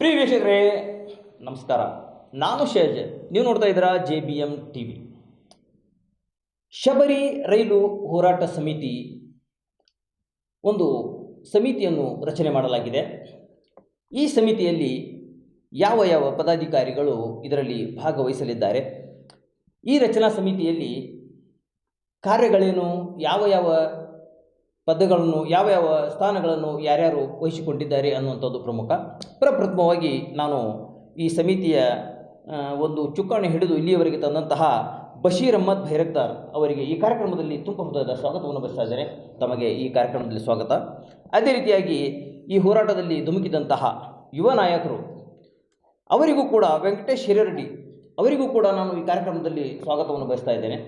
ಪ್ರಿಯ ವೀಕ್ಷಕರೇ, ನಮಸ್ಕಾರ. ನಾನು ಶೇಜ್ ನೀವು ನೋಡ್ತಾ ಇದ್ದೀರಾ J B M T V. Shabari ರೈಲು ಹೋರಾಟ ಸಮಿತಿ ಒಂದು ಸಮಿತಿಯನ್ನು ರಚನೆ ಮಾಡಲಾಗಿದೆ. ಈ ಸಮಿತಿಯಲ್ಲಿ ಯಾವ ಯಾವ ಪದಾಧಿಕಾರಿಗಳು ಇದರಲ್ಲಿ ಭಾಗವಹಿಸಲಿದ್ದಾರೆ? ಈ ರಚನಾ ಸಮಿತಿಯಲ್ಲಿ ಕಾರ್ಯಗಳೇನು? ಯಾವ ಯಾವ ಪದಗಳನ್ನು ಯಾವ ಯಾವ ಸ್ಥಾನಗಳನ್ನು ಯಾರ್ಯಾರು ವಹಿಸಿಕೊಂಡಿದ್ದಾರೆ ಅನ್ನುವಂಥದ್ದು ಪ್ರಮುಖ. ಪ್ರಪ್ರಥಮವಾಗಿ ನಾನು ಈ ಸಮಿತಿಯ ಒಂದು ಚುಕ್ಕಾಣಿ ಹಿಡಿದು ಇಲ್ಲಿಯವರೆಗೆ ತಂದಂತಹ ಬಶೀರ್ ಅಹ್ಮದ್ ಭೈರಕ್ತಾರ್ ಅವರಿಗೆ ಈ ಕಾರ್ಯಕ್ರಮದಲ್ಲಿ ತುಂಬ ಹೃದಯದ ಸ್ವಾಗತವನ್ನು ಬಯಸ್ತಾ ಇದ್ದಾರೆ ತಮಗೆ ಈ ಕಾರ್ಯಕ್ರಮದಲ್ಲಿ ಸ್ವಾಗತ. ಅದೇ ರೀತಿಯಾಗಿ ಈ ಹೋರಾಟದಲ್ಲಿ ಧುಮುಕಿದಂತಹ ಯುವ ನಾಯಕರು, ಅವರಿಗೂ ಕೂಡ ವೆಂಕಟೇಶ್ ಹಿರೇರೆಡ್ಡಿ ಅವರಿಗೂ ಕೂಡ ನಾನು ಈ ಕಾರ್ಯಕ್ರಮದಲ್ಲಿ ಸ್ವಾಗತವನ್ನು ಬಯಸ್ತಾ ಇದ್ದೇನೆ.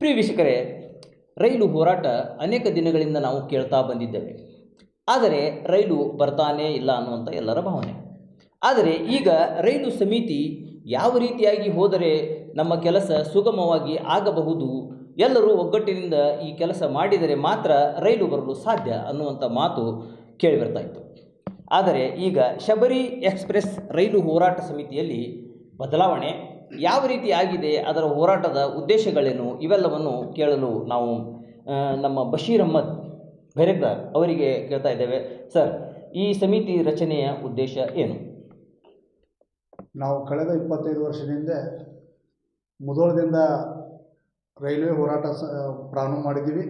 ಪ್ರಿಯ ವೀಕ್ಷಕರೇ ರೈಲು ಹೋರಾಟ ಅನೇಕ ದಿನಗಳಿಂದ ನಾವು ಕೇಳ್ತಾ ಬಂದಿದ್ದೇವೆ. ಆದರೆ ರೈಲು ಬರ್ತಾನೇ ಇಲ್ಲ ಅನ್ನುವಂಥ ಎಲ್ಲರ ಭಾವನೆ. ಆದರೆ ಈಗ ರೈಲು ಸಮಿತಿ ಯಾವ ರೀತಿಯಾಗಿ ಹೋದರೆ ನಮ್ಮ ಕೆಲಸ ಸುಗಮವಾಗಿ ಆಗಬಹುದು, ಎಲ್ಲರೂ ಒಗ್ಗಟ್ಟಿನಿಂದ ಈ ಕೆಲಸ ಮಾಡಿದರೆ ಮಾತ್ರ ರೈಲು ಬರಲು ಸಾಧ್ಯ ಅನ್ನುವಂಥ ಮಾತು ಕೇಳಿಬರ್ತಾ ಇತ್ತು. ಆದರೆ ಈಗ ಶಬರಿ ಎಕ್ಸ್ಪ್ರೆಸ್ ರೈಲು ಹೋರಾಟ ಸಮಿತಿಯಲ್ಲಿ ಬದಲಾವಣೆ ಯಾವ ರೀತಿ ಆಗಿದೆ ಅದರ ಹೋರಾಟದ ಉದ್ದೇಶಗಳೇನು ಇವೆಲ್ಲವನ್ನು ಕೇಳಲು ನಾವು ನಮ್ಮ ಬಶೀರ್ ಅಹ್ಮದ್ ಭೈರಕ್ದಾರ್ ಅವರಿಗೆ ಕೇಳ್ತಾ ಇದ್ದೇವೆ. ಸರ್, ಈ ಸಮಿತಿ ರಚನೆಯ ಉದ್ದೇಶ ಏನು? ನಾವು ಕಳೆದ ಇಪ್ಪತ್ತೈದು ವರ್ಷದಿಂದ ಮುಧೋಳದಿಂದ ರೈಲ್ವೆ ಹೋರಾಟ ಸ, ಪ್ರಾರಂಭ ಮಾಡಿದ್ದೀವಿ.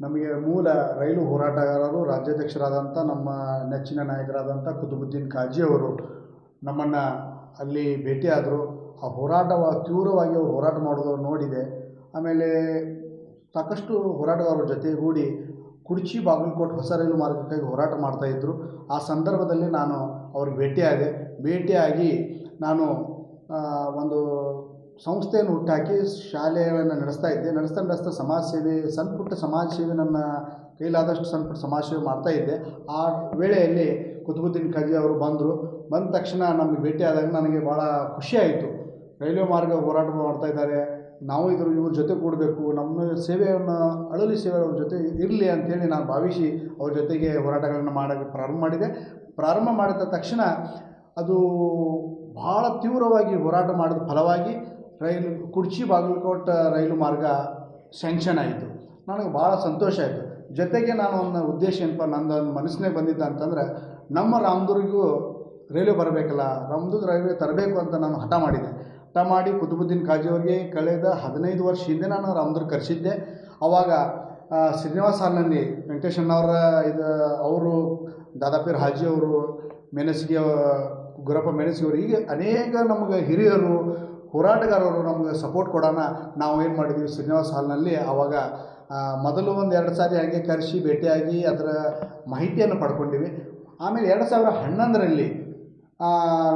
ನಮಗೆ ಮೂಲ ರೈಲು ಹೋರಾಟಗಾರರು ರಾಜ್ಯಾಧ್ಯಕ್ಷರಾದಂಥ ನಮ್ಮ ನೆಚ್ಚಿನ ನಾಯಕರಾದಂಥ ಕುತುಬುದ್ದೀನ್ ಖಾಜಿ ಅವರು ನಮ್ಮನ್ನು ಅಲ್ಲಿ ಭೇಟಿಯಾದರು. ಆ ಹೋರಾಟವ, ತೀವ್ರವಾಗಿ ಅವರು ಹೋರಾಟ ಮಾಡೋದು ನೋಡಿದೆ. ಆಮೇಲೆ ಸಾಕಷ್ಟು ಹೋರಾಟಗಾರರ ಜೊತೆಗೂಡಿ ಕುಡ್ಚಿ, ಬಾಗಲಕೋಟೆ ಹೊಸ ರೈಲು ಮಾರ್ಗಕ್ಕಾಗಿ ಹೋರಾಟ ಮಾಡ್ತಾಯಿದ್ರು ಆ ಸಂದರ್ಭದಲ್ಲಿ ನಾನು ಅವ್ರಿಗೆ ಭೇಟಿಯಾದೆ. ಭೇಟಿಯಾಗಿ ನಾನು ಒಂದು ಸಂಸ್ಥೆಯನ್ನು ಹುಟ್ಟಾಕಿ ಶಾಲೆಯನ್ನು ನಡೆಸ್ತಾ ಇದ್ದೆ. ನಡೆಸ್ತಾ ನಡೆಸ್ತಾ ಸಮಾಜ ಸೇವೆ ಸಣ್ಣ ಪುಟ್ಟ ಸಮಾಜ ಸೇವೆ ನನ್ನ ಕೈಲಾದಷ್ಟು ಸಣ್ಣ ಪುಟ್ಟ ಸಮಾಜ ಸೇವೆ ಮಾಡ್ತಾ ಇದ್ದೆ. ಆ ವೇಳೆಯಲ್ಲಿ ಕುತುಬುದ್ದೀನ್ ಖಾಜಿ ಅವರು ಬಂದರು. ಬಂದ ತಕ್ಷಣ ನಮಗೆ ಭೇಟಿಯಾದಾಗ ನನಗೆ ಭಾಳ ಖುಷಿಯಾಯಿತು ರೈಲ್ವೆ ಮಾರ್ಗ ಹೋರಾಟ ಮಾಡ್ತಾ ಇದ್ದಾರೆ. ನಾವು ಇದ್ರ ಇವ್ರ ಜೊತೆ ಕೂಡಬೇಕು. ನಮ್ಮ ಸೇವೆಯನ್ನು, ಅಳಲಿ ಸೇವೆ ಅವ್ರ ಜೊತೆ ಇರಲಿ ಅಂಥೇಳಿ ನಾನು ಭಾವಿಸಿ ಅವ್ರ ಜೊತೆಗೆ ಹೋರಾಟಗಳನ್ನು ಮಾಡೋಕ್ಕೆ ಪ್ರಾರಂಭ ಮಾಡಿದೆ. ಪ್ರಾರಂಭ ಮಾಡಿದ ತಕ್ಷಣ ಅದು ಭಾಳ ತೀವ್ರವಾಗಿ ಹೋರಾಟ ಮಾಡಿದ ಫಲವಾಗಿ ರೈಲು, ಕುಡ್ಚಿ ಬಾಗಲಕೋಟೆ ರೈಲು ಮಾರ್ಗ ಸ್ಯಾಂಕ್ಷನ್ ಆಯಿತು. ನನಗೆ ಭಾಳ ಸಂತೋಷ ಆಯಿತು. ಜೊತೆಗೆ ನಾನು ಒಂದು ಉದ್ದೇಶ ಏನಪ್ಪ ಒಂದು ಮನಸ್ಸಿನಾಗ ಬಂದಿದ್ದ ಅಂತಂದರೆ ನಮ್ಮ ರಾಮದುರ್ಗಿಗೂ ರೈಲ್ವೆ ಬರಬೇಕಲ್ಲ, ರಾಮದುರ್ಗ ರೈಲ್ವೆ ತರಬೇಕು ಅಂತ ನಾನು ಹಠ ಮಾಡಿದೆ. ಹಠ ಮಾಡಿ ಕುತುಬುದ್ದೀನ್ ಖಾಜಿ ಅವರಿಗೆ ಕಳೆದ ಹದಿನೈದು ವರ್ಷ ಹಿಂದೆ ನಾನು ರಾಮದುರ್ಗ ಕರೆಸಿದ್ದೆ. ಅವಾಗ ಶ್ರೀನಿವಾಸ ಹಾಲ್ನಲ್ಲಿ ವೆಂಕಟೇಶಣ್ಣವರ ಇದು, ಅವರು, ದಾದಾಪೀರ್ ಹಾಜಿ ಅವರು, ಮೆಣಸಿಗೆ, ಗುರಪ್ಪ ಮೆಣಸಿಗೆ ಅವರು, ಹೀಗೆ ಅನೇಕ ನಮಗೆ ಹಿರಿಯರು, ಹೋರಾಟಗಾರರು ನಮಗೆ ಸಪೋರ್ಟ್ ಕೊಡೋಣ, ನಾವು ಏನು ಮಾಡಿದ್ವಿ ಶ್ರೀನಿವಾಸ್ ಹಾಲ್ನಲ್ಲಿ ಆವಾಗ ಮೊದಲು ಒಂದು ಎರಡು ಸಾರಿ ಹಾಗೆ ಕರೆಸಿ ಭೇಟಿಯಾಗಿ ಅದರ ಮಾಹಿತಿಯನ್ನು ಪಡ್ಕೊಂಡಿವಿ. ಆಮೇಲೆ ಎರಡು ಸಾವಿರ ಹನ್ನೊಂದರಲ್ಲಿ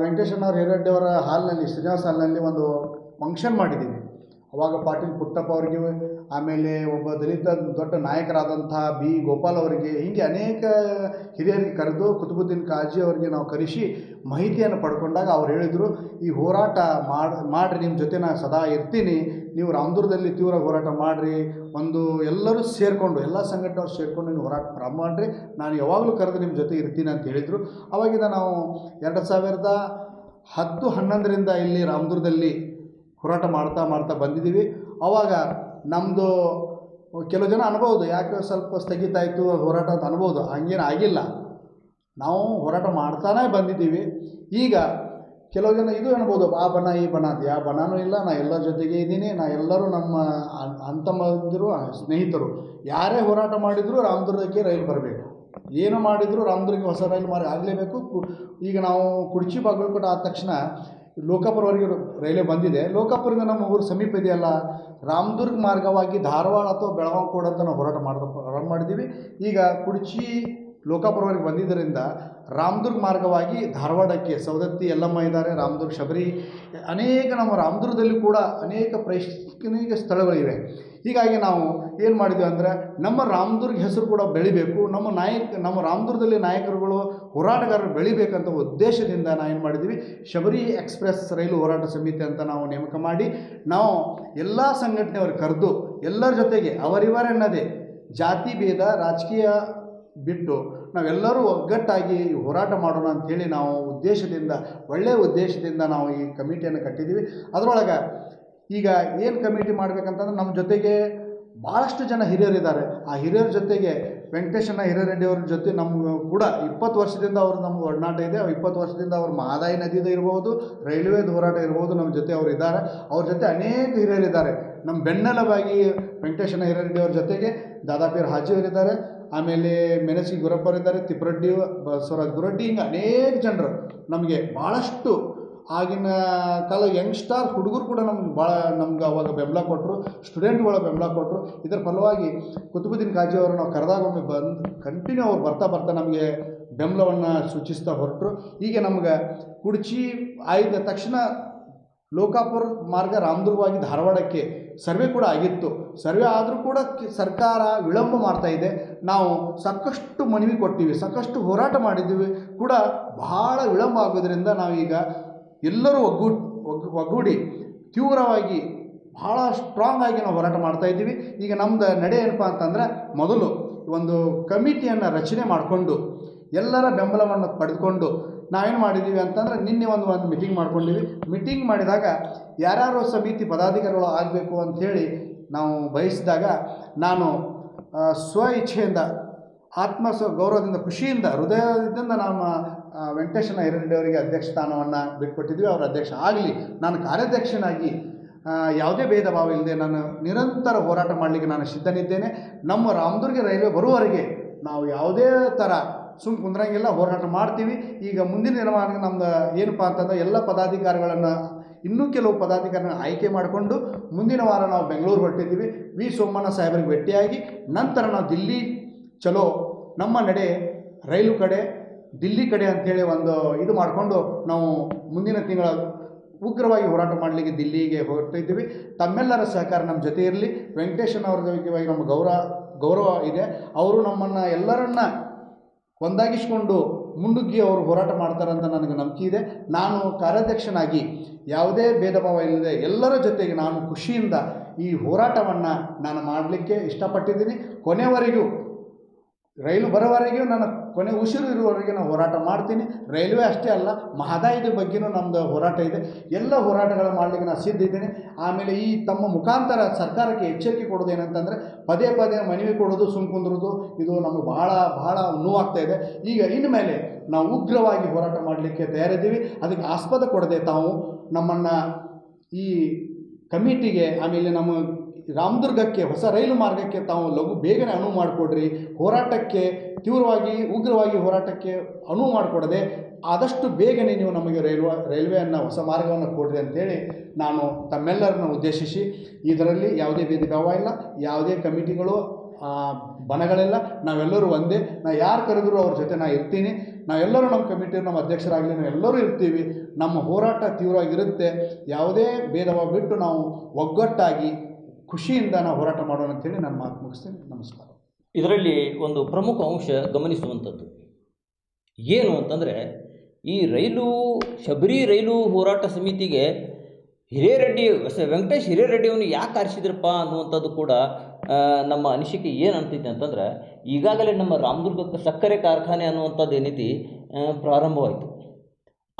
ವೆಂಕಟೇಶಣ್ಣವ್ರ ಹಿರಡ್ಡಿ ಅವರ ಹಾಲ್ನಲ್ಲಿ ಶ್ರೀನಿವಾಸ ಹಾಲ್ನಲ್ಲಿ ಒಂದು ಫಂಕ್ಷನ್ ಮಾಡಿದ್ದೀವಿ. ಅವಾಗ ಪಾಟೀಲ್ ಪುಟ್ಟಪ್ಪ ಅವರಿಗೆ, ಆಮೇಲೆ ಒಬ್ಬ ದಲಿತ ದೊಡ್ಡ ನಾಯಕರಾದಂಥ ಬಿ. ಗೋಪಾಲ್ ಅವರಿಗೆ, ಹೀಗೆ ಅನೇಕ ಹಿರಿಯರಿಗೆ ಕರೆದು ಕುತುಬುದ್ದೀನ್ ಕಾಜಿ ಅವರಿಗೆ ನಾವು ಕರೆಸಿ ಮಾಹಿತಿಯನ್ನು ಪಡ್ಕೊಂಡಾಗ ಅವ್ರು ಹೇಳಿದರು, ಈ ಹೋರಾಟ ಮಾಡಿ, ಮಾಡಿರಿ ನಿಮ್ಮ ಜೊತೆ ನಾನು ಸದಾ ಇರ್ತೀನಿ, ನೀವು ರಾಮದುರ್ಗದಲ್ಲಿ ತೀವ್ರ ಹೋರಾಟ ಮಾಡಿರಿ, ಒಂದು ಎಲ್ಲರೂ ಸೇರಿಕೊಂಡು, ಎಲ್ಲ ಸಂಘಟನೆಯವ್ರು ಸೇರಿಕೊಂಡು ನೀವು ಹೋರಾಟ ಪ್ರಾರಂಭ ಮಾಡಿರಿ, ನಾನು ಯಾವಾಗಲೂ ಕರೆದು ನಿಮ್ಮ ಜೊತೆ ಇರ್ತೀನಿ ಅಂತ ಹೇಳಿದರು. ಅವಾಗಿಂದ ನಾವು ಎರಡು ಸಾವಿರದ ಹತ್ತು ಹನ್ನೊಂದರಿಂದ ಇಲ್ಲಿ ರಾಮದುರ್ಗದಲ್ಲಿ ಹೋರಾಟ ಮಾಡ್ತಾ ಮಾಡ್ತಾ ಬಂದಿದ್ದೀವಿ. ಆವಾಗ ನಮ್ಮದು ಕೆಲವು ಜನ ಅನ್ಬೋದು, ಯಾಕೆ ಸ್ವಲ್ಪ ಸ್ಥಗಿತ ಆಯಿತು, ಹೋರಾಟ ಅಂತ ಅನ್ಬೋದು. ಹಂಗೇನು ಆಗಿಲ್ಲ. ನಾವು ಹೋರಾಟ ಮಾಡ್ತಾನೇ ಬಂದಿದ್ದೀವಿ. ಈಗ ಕೆಲವು ಜನ ಇದು ಅನ್ಬೋದು, ಆ ಬಣ, ಈ ಬಣ ಅಂತ. ಯಾವ ಬಣನೂ ಇಲ್ಲ, ನಾ ಎಲ್ಲರ ಜೊತೆಗೆ ಇದ್ದೀನಿ. ನಾ ಎಲ್ಲರೂ ನಮ್ಮ ಅನ್- ಅಂತಂಬಂದಿರು ಸ್ನೇಹಿತರು. ಯಾರೇ ಹೋರಾಟ ಮಾಡಿದರೂ ರಾಮದುರ್ಗಕ್ಕೆ ರೈಲು ಬರಬೇಕು. ಏನು ಮಾಡಿದರೂ ರಾಮದುರ್ಗಕ್ಕೆ ಹೊಸ ರೈಲು ಮಾರ್ಗ ಆಗಲೇಬೇಕು. ಈಗ ನಾವು ಕುಡ್ಚಿ ಬಾಗಲಕೋಟೆ ಆದ ತಕ್ಷಣ ಲೋಕಾಪುರವರೆಗೆ ರೈಲ್ವೆ ಬಂದಿದೆ. ಲೋಕಾಪುರದಿಂದ ನಮ್ಮ ಊರು ಸಮೀಪ ಇದೆಯಲ್ಲ, ರಾಮದುರ್ಗ ಮಾರ್ಗವಾಗಿ ಧಾರವಾಡ ಅಥವಾ ಬೆಳಗಾವಿ ಕೂಡ ಅಂತ ನಾವು ಹೋರಾಟ ಮಾಡಿದ ಪ್ರಾರಂಭ ಮಾಡಿದ್ದೀವಿ. ಈಗ ಕುಡ್ಚಿ ಲೋಕಾಪುರವರೆಗೆ ಬಂದಿದ್ದರಿಂದ ರಾಮದುರ್ಗ ಮಾರ್ಗವಾಗಿ ಧಾರವಾಡಕ್ಕೆ ಸವದತ್ತಿ ಎಲ್ಲಮ್ಮ ಇದ್ದಾರೆ, ರಾಮದುರ್ಗ, ಶಬರಿ, ಅನೇಕ ನಮ್ಮ ರಾಮದುರ್ಗದಲ್ಲಿ ಕೂಡ ಅನೇಕ ಪ್ರೇಕ್ಷಣೀಯ ಸ್ಥಳಗಳಿವೆ. ಹೀಗಾಗಿ ನಾವು ಏನು ಮಾಡಿದ್ವಿ ಅಂದರೆ ನಮ್ಮ ರಾಮದುರ್ಗ ಹೆಸರು ಕೂಡ ಬೆಳಿಬೇಕು, ನಮ್ಮ ನಾಯಕ, ನಮ್ಮ ರಾಮದುರ್ಗದಲ್ಲಿ ನಾಯಕರುಗಳು, ಹೋರಾಟಗಾರರು ಬೆಳಿಬೇಕಂತ ಉದ್ದೇಶದಿಂದ ನಾವು ಏನು ಮಾಡಿದ್ವಿ, ಶಬರಿ ಎಕ್ಸ್ಪ್ರೆಸ್ ರೈಲು ಹೋರಾಟ ಸಮಿತಿ ಅಂತ ನಾವು ನೇಮಕ ಮಾಡಿ, ನಾವು ಎಲ್ಲ ಸಂಘಟನೆಯವರು ಕರೆದು ಎಲ್ಲರ ಜೊತೆಗೆ ಅವರಿವರೆನ್ನದೇ ಜಾತಿ, ಭೇದ, ರಾಜಕೀಯ ಬಿಟ್ಟು ನಾವೆಲ್ಲರೂ ಒಗ್ಗಟ್ಟಾಗಿ ಹೋರಾಟ ಮಾಡೋಣ ಅಂಥೇಳಿ ನಾವು ಉದ್ದೇಶದಿಂದ ಒಳ್ಳೆಯ ಉದ್ದೇಶದಿಂದ ನಾವು ಈ ಕಮಿಟಿಯನ್ನು ಕಟ್ಟಿದ್ದೀವಿ. ಅದರೊಳಗೆ ಈಗ ಏನು ಕಮಿಟಿ ಮಾಡಬೇಕಂತಂದ್ರೆ ನಮ್ಮ ಜೊತೆಗೆ ಭಾಳಷ್ಟು ಜನ ಹಿರಿಯರಿದ್ದಾರೆ. ಆ ಹಿರಿಯರ ಜೊತೆಗೆ ವೆಂಕಟೇಶಣ್ಣ ಹಿರೇರೆಡ್ಡಿ ಅವ್ರ ಜೊತೆ ನಮ್ಮ ಕೂಡ ಇಪ್ಪತ್ತು ವರ್ಷದಿಂದ ಅವ್ರು ನಮ್ಮ ಒಡನಾಟ ಇದೆ. ಇಪ್ಪತ್ತು ವರ್ಷದಿಂದ ಅವ್ರ ಮಹದಾಯಿ ನದಿದು ಇರ್ಬೋದು, ರೈಲ್ವೇದು ಹೋರಾಟ ಇರ್ಬೋದು, ನಮ್ಮ ಜೊತೆ ಅವ್ರು ಇದ್ದಾರೆ. ಅವ್ರ ಜೊತೆ ಅನೇಕ ಹಿರಿಯರಿದ್ದಾರೆ. ನಮ್ಮ ಬೆನ್ನೆಲುಬಾಗಿ ವೆಂಕಟೇಶಣ್ಣ ಹಿರೇರೆಡ್ಡಿ ಅವ್ರ ಜೊತೆಗೆ ದಾದಾಪೀರ್ ಹಾಜಿ ಅವರಿದ್ದಾರೆ. ಆಮೇಲೆ ಮೆಣಸಿ ಗುರಪ್ಪರಿದ್ದಾರೆ ತಿಪ್ಪರೆಡ್ಡಿ ಬಸವರಾಜ್ ಗುರಡ್ಡಿ, ಹಿಂಗೆ ಅನೇಕ ಜನರು ನಮಗೆ ಭಾಳಷ್ಟು ಆಗಿನ ಕಾಲ ಯಂಗ್ಸ್ಟಾರ್ ಹುಡುಗರು ಕೂಡ ನಮ್ಗೆ ಭಾಳ ನಮ್ಗೆ ಅವಾಗ ಬೆಂಬಲ ಕೊಟ್ಟರು ಸ್ಟೂಡೆಂಟ್ಗಳ ಬೆಂಬಲ ಕೊಟ್ಟರು ಇದರ ಫಲವಾಗಿ ಕುತುಬುದ್ದೀನ್ ಕಾಜಿ ಅವರು ನಾವು ಕರೆದಾಗ ಒಮ್ಮೆ ಬಂದು ಕಂಟಿನ್ಯೂ ಅವ್ರು ಬರ್ತಾ ಬರ್ತಾ ನಮಗೆ ಬೆಂಬಲವನ್ನು ಸೂಚಿಸ್ತಾ ಹೊರಟರು. ಹೀಗೆ ನಮ್ಗೆ ಕುಡ್ಚಿ ಆಯ್ದ ತಕ್ಷಣ ಲೋಕಾಪುರ ಮಾರ್ಗ ರಾಮದುರ್ಗವಾಗಿ ಧಾರವಾಡಕ್ಕೆ ಸರ್ವೆ ಕೂಡ ಆಗಿತ್ತು. ಸರ್ವೆ ಆದರೂ ಕೂಡ ಸರ್ಕಾರ ವಿಳಂಬ ಮಾಡ್ತಾ ಇದೆ. ನಾವು ಸಾಕಷ್ಟು ಮನವಿ ಕೊಟ್ಟಿವಿ, ಸಾಕಷ್ಟು ಹೋರಾಟ ಮಾಡಿದ್ದೀವಿ ಕೂಡ ಬಹಳ ವಿಳಂಬ ಆಗೋದ್ರಿಂದ ನಾವೀಗ ಎಲ್ಲರೂ ಒಗ್ಗೂ ಒಗ್ ಒಗ್ಗೂಡಿ ತೀವ್ರವಾಗಿ ಭಾಳ ಸ್ಟ್ರಾಂಗ್ ಆಗಿ ನಾವು ಹೋರಾಟ ಮಾಡ್ತಾ ಇದ್ದೀವಿ. ಈಗ ನಮ್ದು ನಡೆ ಏನಪ್ಪ ಅಂತಂದ್ರೆ ಮೊದಲು ಒಂದು ಕಮಿಟಿಯನ್ನು ರಚನೆ ಮಾಡಿಕೊಂಡು ಎಲ್ಲರ ಬೆಂಬಲವನ್ನು ಪಡೆದುಕೊಂಡು ನಾವೇನು ಮಾಡಿದ್ದೀವಿ ಅಂತಂದ್ರೆ ನಿನ್ನೆ ಒಂದು ಒಂದು ಮೀಟಿಂಗ್ ಮಾಡ್ಕೊಂಡಿವಿ ಮೀಟಿಂಗ್ ಮಾಡಿದಾಗ ಯಾರ್ಯಾರು ಸಮಿತಿ ಪದಾಧಿಕಾರಿಗಳು ಆಗಬೇಕು ಅಂಥೇಳಿ ನಾವು ಬಯಸಿದಾಗ ನಾನು ಸ್ವ ಇಚ್ಛೆಯಿಂದ ಆತ್ಮ ಸ್ವ ಗೌರವದಿಂದ ಖುಷಿಯಿಂದ ಹೃದಯದಿಂದ ಆ, ವೆಂಕಟೇಶನ ಹಿರೇರೆಡ್ಡಿ ಅವರಿಗೆ ಅಧ್ಯಕ್ಷ ಸ್ಥಾನವನ್ನು ಬಿಟ್ಕೊಟ್ಟಿದ್ವಿ. ಅವರ ಅಧ್ಯಕ್ಷ ಆಗಲಿ ನಾನು ಕಾರ್ಯಾಧ್ಯಕ್ಷನಾಗಿ ಯಾವುದೇ ಭೇದ ಭಾವ ಇಲ್ಲದೆ ನಾನು ನಿರಂತರ ಹೋರಾಟ ಮಾಡಲಿಕ್ಕೆ ನಾನು ಸಿದ್ಧನಿದ್ದೇನೆ. ನಮ್ಮ ರಾಮದುರ್ಗ ರೈಲ್ವೆ ಬರುವವರೆಗೆ ನಾವು ಯಾವುದೇ ಥರ ಸುಮ್ ಕುಂದ್ರಂಗಿಲ್ಲ, ಹೋರಾಟ ಮಾಡ್ತೀವಿ. ಈಗ ಮುಂದಿನ ದಿನಮಾನ ನಮ್ದು ಏನಪ್ಪ ಅಂತಂದ್ರೆ ಎಲ್ಲ ಪದಾಧಿಕಾರಿಗಳನ್ನು, ಇನ್ನೂ ಕೆಲವು ಪದಾಧಿಕಾರಿಗಳನ್ನ ಆಯ್ಕೆ ಮಾಡಿಕೊಂಡು ಮುಂದಿನ ವಾರ ನಾವು ಬೆಂಗಳೂರು ಹೊರಟಿದ್ದೀವಿ. ವಿ. ಸೋಮಣ್ಣ ಸಾಹೇಬರಿಗೆ ಭೇಟಿಯಾಗಿ, ನಂತರ ನಾವು ದಿಲ್ಲಿ, ಚಲೋ, ನಮ್ಮ ನಡೆ, ರೈಲು ಕಡೆ, ದಿಲ್ಲಿ ಕಡೆ ಅಂಥೇಳಿ ಒಂದು ಇದು ಮಾಡಿಕೊಂಡು ನಾವು ಮುಂದಿನ ತಿಂಗಳ ಉಗ್ರವಾಗಿ ಹೋರಾಟ ಮಾಡಲಿಕ್ಕೆ ದಿಲ್ಲಿಗೆ ಹೊರಟಿದ್ದೀವಿ. ತಮ್ಮೆಲ್ಲರ ಸಹಕಾರ ನಮ್ಮ ಜೊತೆ ಇರಲಿ. ವೆಂಕಟೇಶನ್ ಅವ್ರ ಜೊತೆಗೆ ನಮ್ಮ ಗೌರವ ಗೌರವ ಇದೆ. ಅವರು ನಮ್ಮನ್ನು ಎಲ್ಲರನ್ನ ಒಂದಾಗಿಸ್ಕೊಂಡು ಮುಂಡುಗ್ಗಿ ಅವರು ಹೋರಾಟ ಮಾಡ್ತಾರಂತ ನನಗೆ ನಂಬಿಕೆ ಇದೆ. ನಾನು ಕಾರ್ಯಾಧ್ಯಕ್ಷನಾಗಿ ಯಾವುದೇ ಭೇದ ಭಾವ ಇಲ್ಲದೆ ಎಲ್ಲರ ಜೊತೆಗೆ ನಾನು ಖುಷಿಯಿಂದ ಈ ಹೋರಾಟವನ್ನು ನಾನು ಮಾಡಲಿಕ್ಕೆ ಇಷ್ಟಪಟ್ಟಿದ್ದೀನಿ. ಕೊನೆವರೆಗೂ ರೈಲು ಬರೋವರೆಗೂ ನಾನು ಕೊನೆ ಉಸಿರು ಇರುವವರೆಗೆ ನಾನು ಹೋರಾಟ ಮಾಡ್ತೀನಿ. ರೈಲ್ವೆ ಅಷ್ಟೇ ಅಲ್ಲ, ಮಹದಾಯಿದ ಬಗ್ಗೆಯೂ ನಮ್ಮದು ಹೋರಾಟ ಇದೆ. ಎಲ್ಲ ಹೋರಾಟಗಳು ಮಾಡಲಿಕ್ಕೆ ನಾನು ಸಿದ್ಧ ಇದ್ದೀನಿ. ಆಮೇಲೆ ಈ ತಮ್ಮ ಮುಖಾಂತರ ಸರ್ಕಾರಕ್ಕೆ ಎಚ್ಚರಿಕೆ ಕೊಡೋದು ಏನಂತಂದರೆ, ಪದೇ ಪದೇ ಮನವಿ ಕೊಡೋದು, ಸುಮ್ ಕುಂದ್ರೋದು, ಇದು ನಮಗೆ ಭಾಳ ಭಾಳ ನೋವಾಗ್ತಾ ಇದೆ. ಈಗ ಇನ್ಮೇಲೆ ನಾವು ಉಗ್ರವಾಗಿ ಹೋರಾಟ ಮಾಡಲಿಕ್ಕೆ ತಯಾರಿದ್ದೀವಿ. ಅದಕ್ಕೆ ಆಸ್ಪದ ಕೊಡದೆ ತಾವು ನಮ್ಮನ್ನು ಈ ಕಮಿಟಿಗೆ, ಆಮೇಲೆ ನಮ್ಮ ರಾಮದುರ್ಗಕ್ಕೆ, ಹೊಸ ರೈಲು ಮಾರ್ಗಕ್ಕೆ ತಾವು ಲಘು ಬೇಗನೆ ಅನುವು ಮಾಡಿಕೊಡ್ರಿ. ಹೋರಾಟಕ್ಕೆ ತೀವ್ರವಾಗಿ, ಉಗ್ರವಾಗಿ ಹೋರಾಟಕ್ಕೆ ಅನುವು ಮಾಡಿಕೊಡದೆ ಆದಷ್ಟು ಬೇಗನೆ ನೀವು ನಮಗೆ ರೈಲ್ವೆ, ರೈಲ್ವೆಯನ್ನು ಹೊಸ ಮಾರ್ಗವನ್ನು ಕೊಡ್ರಿ ಅಂತೇಳಿ ನಾನು ತಮ್ಮೆಲ್ಲರನ್ನ ಉದ್ದೇಶಿಸಿ ಇದರಲ್ಲಿ ಯಾವುದೇ ಭೇದ ಭಾವ ಇಲ್ಲ, ಯಾವುದೇ ಕಮಿಟಿಗಳು ಬನಗಳೆಲ್ಲ ನಾವೆಲ್ಲರೂ ಒಂದೇ. ನಾ ಯಾರು ಕರೆದ್ರು ಅವ್ರ ಜೊತೆ ನಾ ಇರ್ತೀನಿ. ನಾವೆಲ್ಲರೂ ನಮ್ಮ ಕಮಿಟಿ, ನಮ್ಮ ಅಧ್ಯಕ್ಷರಾಗಲಿ ನಾವೆಲ್ಲರೂ ಇರ್ತೀವಿ. ನಮ್ಮ ಹೋರಾಟ ತೀವ್ರವಾಗಿರುತ್ತೆ. ಯಾವುದೇ ಭೇದ ಭಾವ ಬಿಟ್ಟು ನಾವು ಒಗ್ಗಟ್ಟಾಗಿ ಖುಷಿಯಿಂದ ನಾವು ಹೋರಾಟ ಮಾಡೋಣ ಅಂತೇಳಿ ನಾನು ಮಾತು ಮುಗಿಸ್ತೀನಿ. ನಮಸ್ಕಾರ. ಇದರಲ್ಲಿ ಒಂದು ಪ್ರಮುಖ ಅಂಶ ಗಮನಿಸುವಂಥದ್ದು. ಏನು ಅಂತಂದರೆ, ಈ ರೈಲು, ಶಬರಿ ರೈಲು ಹೋರಾಟ ಸಮಿತಿಗೆ ಹಿರೇರೆಡ್ಡಿ ವೆಂಕಟೇಶ್ ಹಿರೇರೆಡ್ಡಿಯವನು ಯಾಕೆ ಆರಿಸಿದ್ರಪ್ಪ ಅನ್ನುವಂಥದ್ದು ಕೂಡ ನಮ್ಮ ಅನಿಸಿಕೆ ಏನು ಅಂತೈತೆ ಅಂತಂದ್ರೆ, ಈಗಾಗಲೇ ನಮ್ಮ ರಾಮದುರ್ಗಕ್ಕೆ ಸಕ್ಕರೆ ಕಾರ್ಖಾನೆ ಅನ್ನುವಂಥದ್ದು ಏನೈತಿ ಪ್ರಾರಂಭವಾಯಿತು.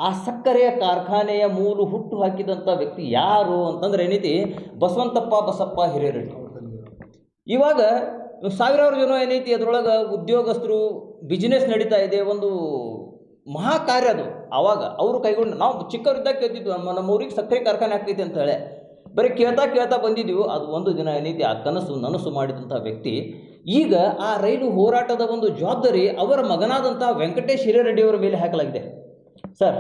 ಆ ಸಕ್ಕರೆಯ ಕಾರ್ಖಾನೆಯ ಮೂಲು ಹುಟ್ಟು ಹಾಕಿದಂಥ ವ್ಯಕ್ತಿ ಯಾರು ಅಂತಂದ್ರೆ ಏನೈತಿ? ಬಸವಂತಪ್ಪ ಬಸಪ್ಪ ಹಿರೇರಡ್ಡಿ. ಇವಾಗ ಸಾವಿರಾರು ಜನ ಏನೈತಿ ಅದರೊಳಗೆ ಉದ್ಯೋಗಸ್ಥರು ಬಿಸ್ನೆಸ್ ನಡೀತಾ ಇದೆ, ಒಂದು ಮಹಾ ಕಾರ್ಯ ಅದು. ಆವಾಗ ಅವರು ಕೈಗೊಂಡು, ನಾವು ಚಿಕ್ಕವರಿದ್ದಾಗ ಕೇಳ್ತಿದ್ವಿ, ನಮ್ಮ ಊರಿಗೆ ಸಕ್ಕರೆ ಕಾರ್ಖಾನೆ ಆಗ್ತೈತೆ ಅಂತ ಹೇಳಿ. ಬರೀ ಕೇಳ್ತಾ ಕೇಳ್ತಾ ಬಂದಿದ್ದೀವಿ ಅದು ಒಂದು ದಿನ ಏನೈತಿ, ಆ ಕನಸು ನನಸು ಮಾಡಿದಂಥ ವ್ಯಕ್ತಿ. ಈಗ ಆ ರೈಲು ಹೋರಾಟದ ಒಂದು ಜವಾಬ್ದಾರಿ ಅವರ ಮಗನಾದಂಥ ವೆಂಕಟೇಶ್ ಹಿರೇರೆಡ್ಡಿಯವರ ಮೇಲೆ ಹಾಕಲಾಗಿದೆ. ಸರ್,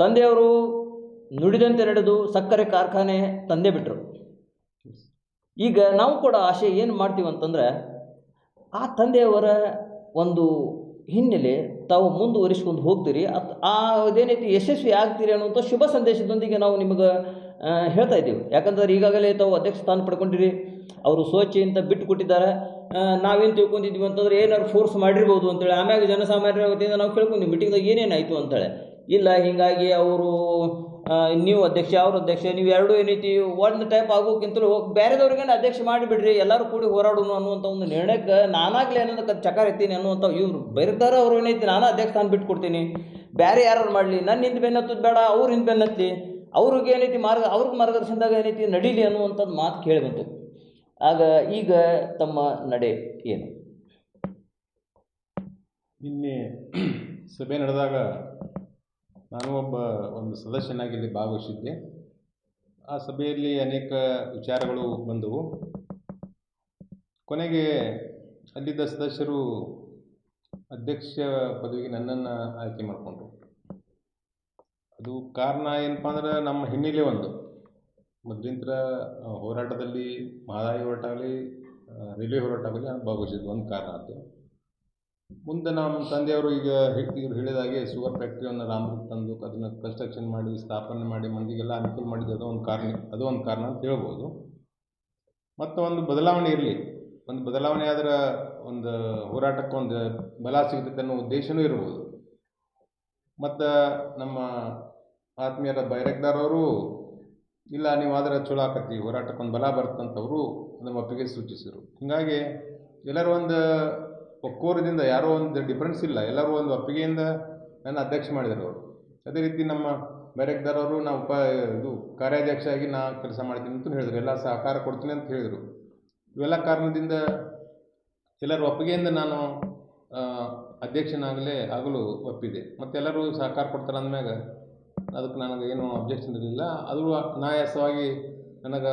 ತಂದೆಯವರು ನುಡಿದಂತೆ ನಡೆದು ಸಕ್ಕರೆ ಕಾರ್ಖಾನೆ ತಂದೆ ಬಿಟ್ಟರು ಈಗ ನಾವು ಕೂಡ ಆಶೆ ಏನು ಮಾಡ್ತೀವಿ ಅಂತಂದ್ರೆ, ಆ ತಂದೆಯವರ ಒಂದು ಹಿನ್ನೆಲೆ ತಾವು ಮುಂದುವರಿಸ್ಕೊಂಡು ಹೋಗ್ತೀರಿ. ಅತ್ ಆ ಅದೇನೈತಿ ಯಶಸ್ವಿ ಆಗ್ತೀರಿ ಅನ್ನುವಂಥ ಶುಭ ಸಂದೇಶದೊಂದಿಗೆ ನಾವು ನಿಮಗೆ ಹೇಳ್ತಾ ಇದ್ದೀವಿ. ಯಾಕಂದ್ರೆ ಈಗಾಗಲೇ ತಾವು ಅಧ್ಯಕ್ಷ ಸ್ಥಾನ ಪಡ್ಕೊಂಡಿರಿ. ಅವರು ಸ್ವಚ್ಛೆಯಿಂದ ಬಿಟ್ಟು ಕೊಟ್ಟಿದ್ದಾರೆ ನಾವೇನು ತಿಳ್ಕೊಂಡಿದ್ವಿ ಅಂತಂದ್ರೆ ಏನಾದ್ರು ಫೋರ್ಸ್ ಮಾಡಿರ್ಬೋದು ಅಂತೇಳಿ. ಆಮ್ಯಾಗ ಜನಸಾಮಾನ್ಯರ ವತಿಯಿಂದ ನಾವು ಕೇಳ್ಕೊಂಡ್ವಿ. ಮೀಟಿಂಗ್ದಾಗ ಏನೇನಾಯಿತು ಅಂತೇಳಿ. ಇಲ್ಲ, ಹೀಗಾಗಿ ಅವರು ನೀವು ಅಧ್ಯಕ್ಷ, ಅವ್ರ ಅಧ್ಯಕ್ಷ, ನೀವು ಎರಡೂ ಏನೈತಿ, ಒಂದು ಟೈಪ್ ಆಗೋಕ್ಕಿಂತಲೂ ಬೇರೆದವ್ರಿಗೆ ಅಧ್ಯಕ್ಷ ಮಾಡಿಬಿಡ್ರಿ, ಎಲ್ಲರೂ ಕೂಡಿ ಹೋರಾಡೋಣ ಅನ್ನುವಂಥ ಒಂದು ನಿರ್ಣಯಕ್ಕೆ ನಾನಾಗಲಿ ಅನ್ನೋದಕ್ಕೆ ಚಕಾರ ಎತ್ತೀನಿ ಅನ್ನುವಂಥ ಇವ್ರು ಬೇರೆದಾರ ಅವ್ರು ಏನೈತಿ, ನಾನು ಅಧ್ಯಕ್ಷ ಸ್ಥಾನ ಬಿಟ್ಕೊಡ್ತೀನಿ. ಬೇರೆ ಯಾರು ಮಾಡಲಿ ನನ್ನ ಹಿಂದೆ ಬೆನ್ನತ್ತದು ಬೇಡ, ಅವ್ರ ಹಿಂದೆ ಬೆನ್ನತ್ತಿ ಅವ್ರಿಗೆ ಏನೈತಿ ಮಾರ್ಗ ಅವ್ರಿಗೆ ಮಾರ್ಗದರ್ಶನದಾಗ ಏನೈತಿ ನಡೀಲಿ ಅನ್ನುವಂಥದ್ದು ಮಾತು ಕೇಳಿ ಬಂತು ಆಗ ಈಗ ತಮ್ಮ ನಡೆ ಏನು? ನಿನ್ನೆ ಸಭೆ ನಡೆದಾಗ ನಾನು ಒಬ್ಬ ಒಂದು ಸದಸ್ಯನಾಗಿ ಇಲ್ಲಿ ಭಾಗವಹಿಸಿದ್ದೆ. ಆ ಸಭೆಯಲ್ಲಿ ಅನೇಕ ವಿಚಾರಗಳು ಬಂದವು. ಕೊನೆಗೆ ಅಲ್ಲಿದ್ದ ಸದಸ್ಯರು ಅಧ್ಯಕ್ಷ ಪದವಿಗೆ ನನ್ನನ್ನು ಆಯ್ಕೆ ಮಾಡಿಕೊಂಡ್ರು. ಅದು ಕಾರಣ ಏನಪ್ಪ ಅಂದ್ರೆ ನಮ್ಮ ಹಿನ್ನೆಲೆ ಒಂದು. ಮೊದಲಿಂದ ಹೋರಾಟದಲ್ಲಿ ಮಹದಾಯಿ ಹೋರಾಟ ಆಗಲಿ ರೈಲ್ವೆ ಹೋರಾಟ ಆಗಲಿ ನಾನು ಭಾಗವಹಿಸಿದ್ದು. ಒಂದು ಕಾರಣ ಅದು. ಮುಂದೆ ನಮ್ಮ ತಂದೆಯವರು ಈಗ ಇವ್ರು ಹೇಳಿದಾಗೆ ಶುಗರ್ ಫ್ಯಾಕ್ಟ್ರಿಯನ್ನು ರಾಮದುರ್ಗ ತಂದು ಅದನ್ನು ಕನ್ಸ್ಟ್ರಕ್ಷನ್ ಮಾಡಿ, ಸ್ಥಾಪನೆ ಮಾಡಿ, ಮಂದಿಗೆಲ್ಲ ಅನುಕೂಲ ಮಾಡಿದ್ದು ಅದು ಒಂದು ಕಾರಣ ಅದು ಒಂದು ಕಾರಣ ಅಂತ ಹೇಳ್ಬೋದು. ಮತ್ತು ಒಂದು ಬದಲಾವಣೆ ಇರಲಿ. ಒಂದು ಬದಲಾವಣೆ ಆದ್ರೆ ಒಂದು ಹೋರಾಟಕ್ಕೆ ಒಂದು ಬಲ ಸಿಗ್ತೈತೆ ಅನ್ನೋ ಉದ್ದೇಶವೂ ಇರ್ಬೋದು. ಮತ್ತು ನಮ್ಮ ಆತ್ಮೀಯರ ಬೈರಕ್ದಾರವರು ಇಲ್ಲ ನೀವು ಆದರೆ ಚಲೋ ಆಕತಿ ಹೋರಾಟಕ್ಕೊಂದು ಬಲ ಬರುತ್ತಂತವರು ನಮ್ಮ ಒಪ್ಪಿಗೆ ಸೂಚಿಸಿದರು ಹೀಗಾಗಿ ಎಲ್ಲರೂ ಒಂದು ಒಕ್ಕೋರದಿಂದ ಯಾರೋ ಒಂದು ಡಿಫ್ರೆನ್ಸ್ ಇಲ್ಲ. ಎಲ್ಲರೂ ಒಂದು ಒಪ್ಪಿಗೆಯಿಂದ ನನ್ನ ಅಧ್ಯಕ್ಷ ಮಾಡಿದರು ಅವರು. ಅದೇ ರೀತಿ ನಮ್ಮ ಬೈರಕ್ದಾರವರು ನಾವು ಉಪ, ಇದು ಕಾರ್ಯಾಧ್ಯಕ್ಷ ಆಗಿ ನಾ ಕೆಲಸ ಮಾಡ್ತೀನಿ ಅಂತ ಹೇಳಿದರು. ಎಲ್ಲ ಸಹಕಾರ ಕೊಡ್ತೀನಿ ಅಂತ ಹೇಳಿದರು. ಇವೆಲ್ಲ ಕಾರಣದಿಂದ ಎಲ್ಲರೂ ಒಪ್ಪಿಗೆಯಿಂದ ನಾನು ಅಧ್ಯಕ್ಷನಾಗಲೇ ಆಗಲು ಒಪ್ಪಿದೆ. ಮತ್ತು ಎಲ್ಲರೂ ಸಹಕಾರ ಕೊಡ್ತಾರೆ ಅಂದಮ್ಯಾಗ ಅದಕ್ಕೆ ನನಗೆ ಏನು ಅಬ್ಜೆಕ್ಷನ್ ಇರಲಿಲ್ಲ. ಅದು ನಾಯಾಸವಾಗಿ ನನಗೆ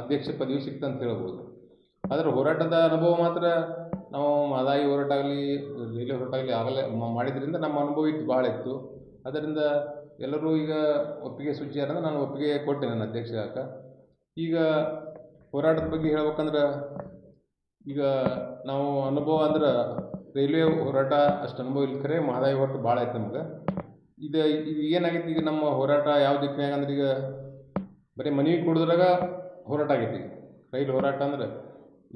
ಅಧ್ಯಕ್ಷ ಪದವಿ ಸಿಕ್ತಂತ ಹೇಳ್ಬೋದು. ಆದರೆ ಹೋರಾಟದ ಅನುಭವ ಮಾತ್ರ ನಾವು ಮಹದಾಯಿ ಹೋರಾಟ ಆಗಲಿ ರೈಲ್ವೆ ಹೋರಾಟ ಆಗಲಿ ಆಗಲೇ ಮ- ಮಾಡಿದ್ರಿಂದ ನಮ್ಮ ಅನುಭವ ಇತ್ತು ಭಾಳ ಇತ್ತು. ಅದರಿಂದ ಎಲ್ಲರೂ ಈಗ ಒಪ್ಪಿಗೆ ಸೂಚಿಯಾರಂದ್ರೆ ನಾನು ಒಪ್ಪಿಗೆ ಕೊಟ್ಟೆ ನನ್ನ ಅಧ್ಯಕ್ಷ ಆಗ. ಈಗ ಹೋರಾಟದ ಬಗ್ಗೆ ಹೇಳ್ಬೇಕಂದ್ರೆ ಈಗ ನಾವು ಅನುಭವ ಅಂದ್ರೆ ರೈಲ್ವೆ ಹೋರಾಟ ಅಷ್ಟು ಅನುಭವ ಇಲ್ಲ ಕರೆ ಮಹದಾಯಿ ಹೋರಾಟ ಭಾಳ ಆಯ್ತು ನಮ್ಗೆ. ಇದು ಇದು ಈಗ ನಮ್ಮ ಹೋರಾಟ ಯಾವ ದಿಕ್ಕಿನಾಗ ಅಂದ್ರೆ ಈಗ ಬರೀ ಮನವಿ ಕೊಡೋದ್ರಾಗ ಹೋರಾಟ ಆಗೈತಿ. ರೈಲು ಹೋರಾಟ ಅಂದ್ರೆ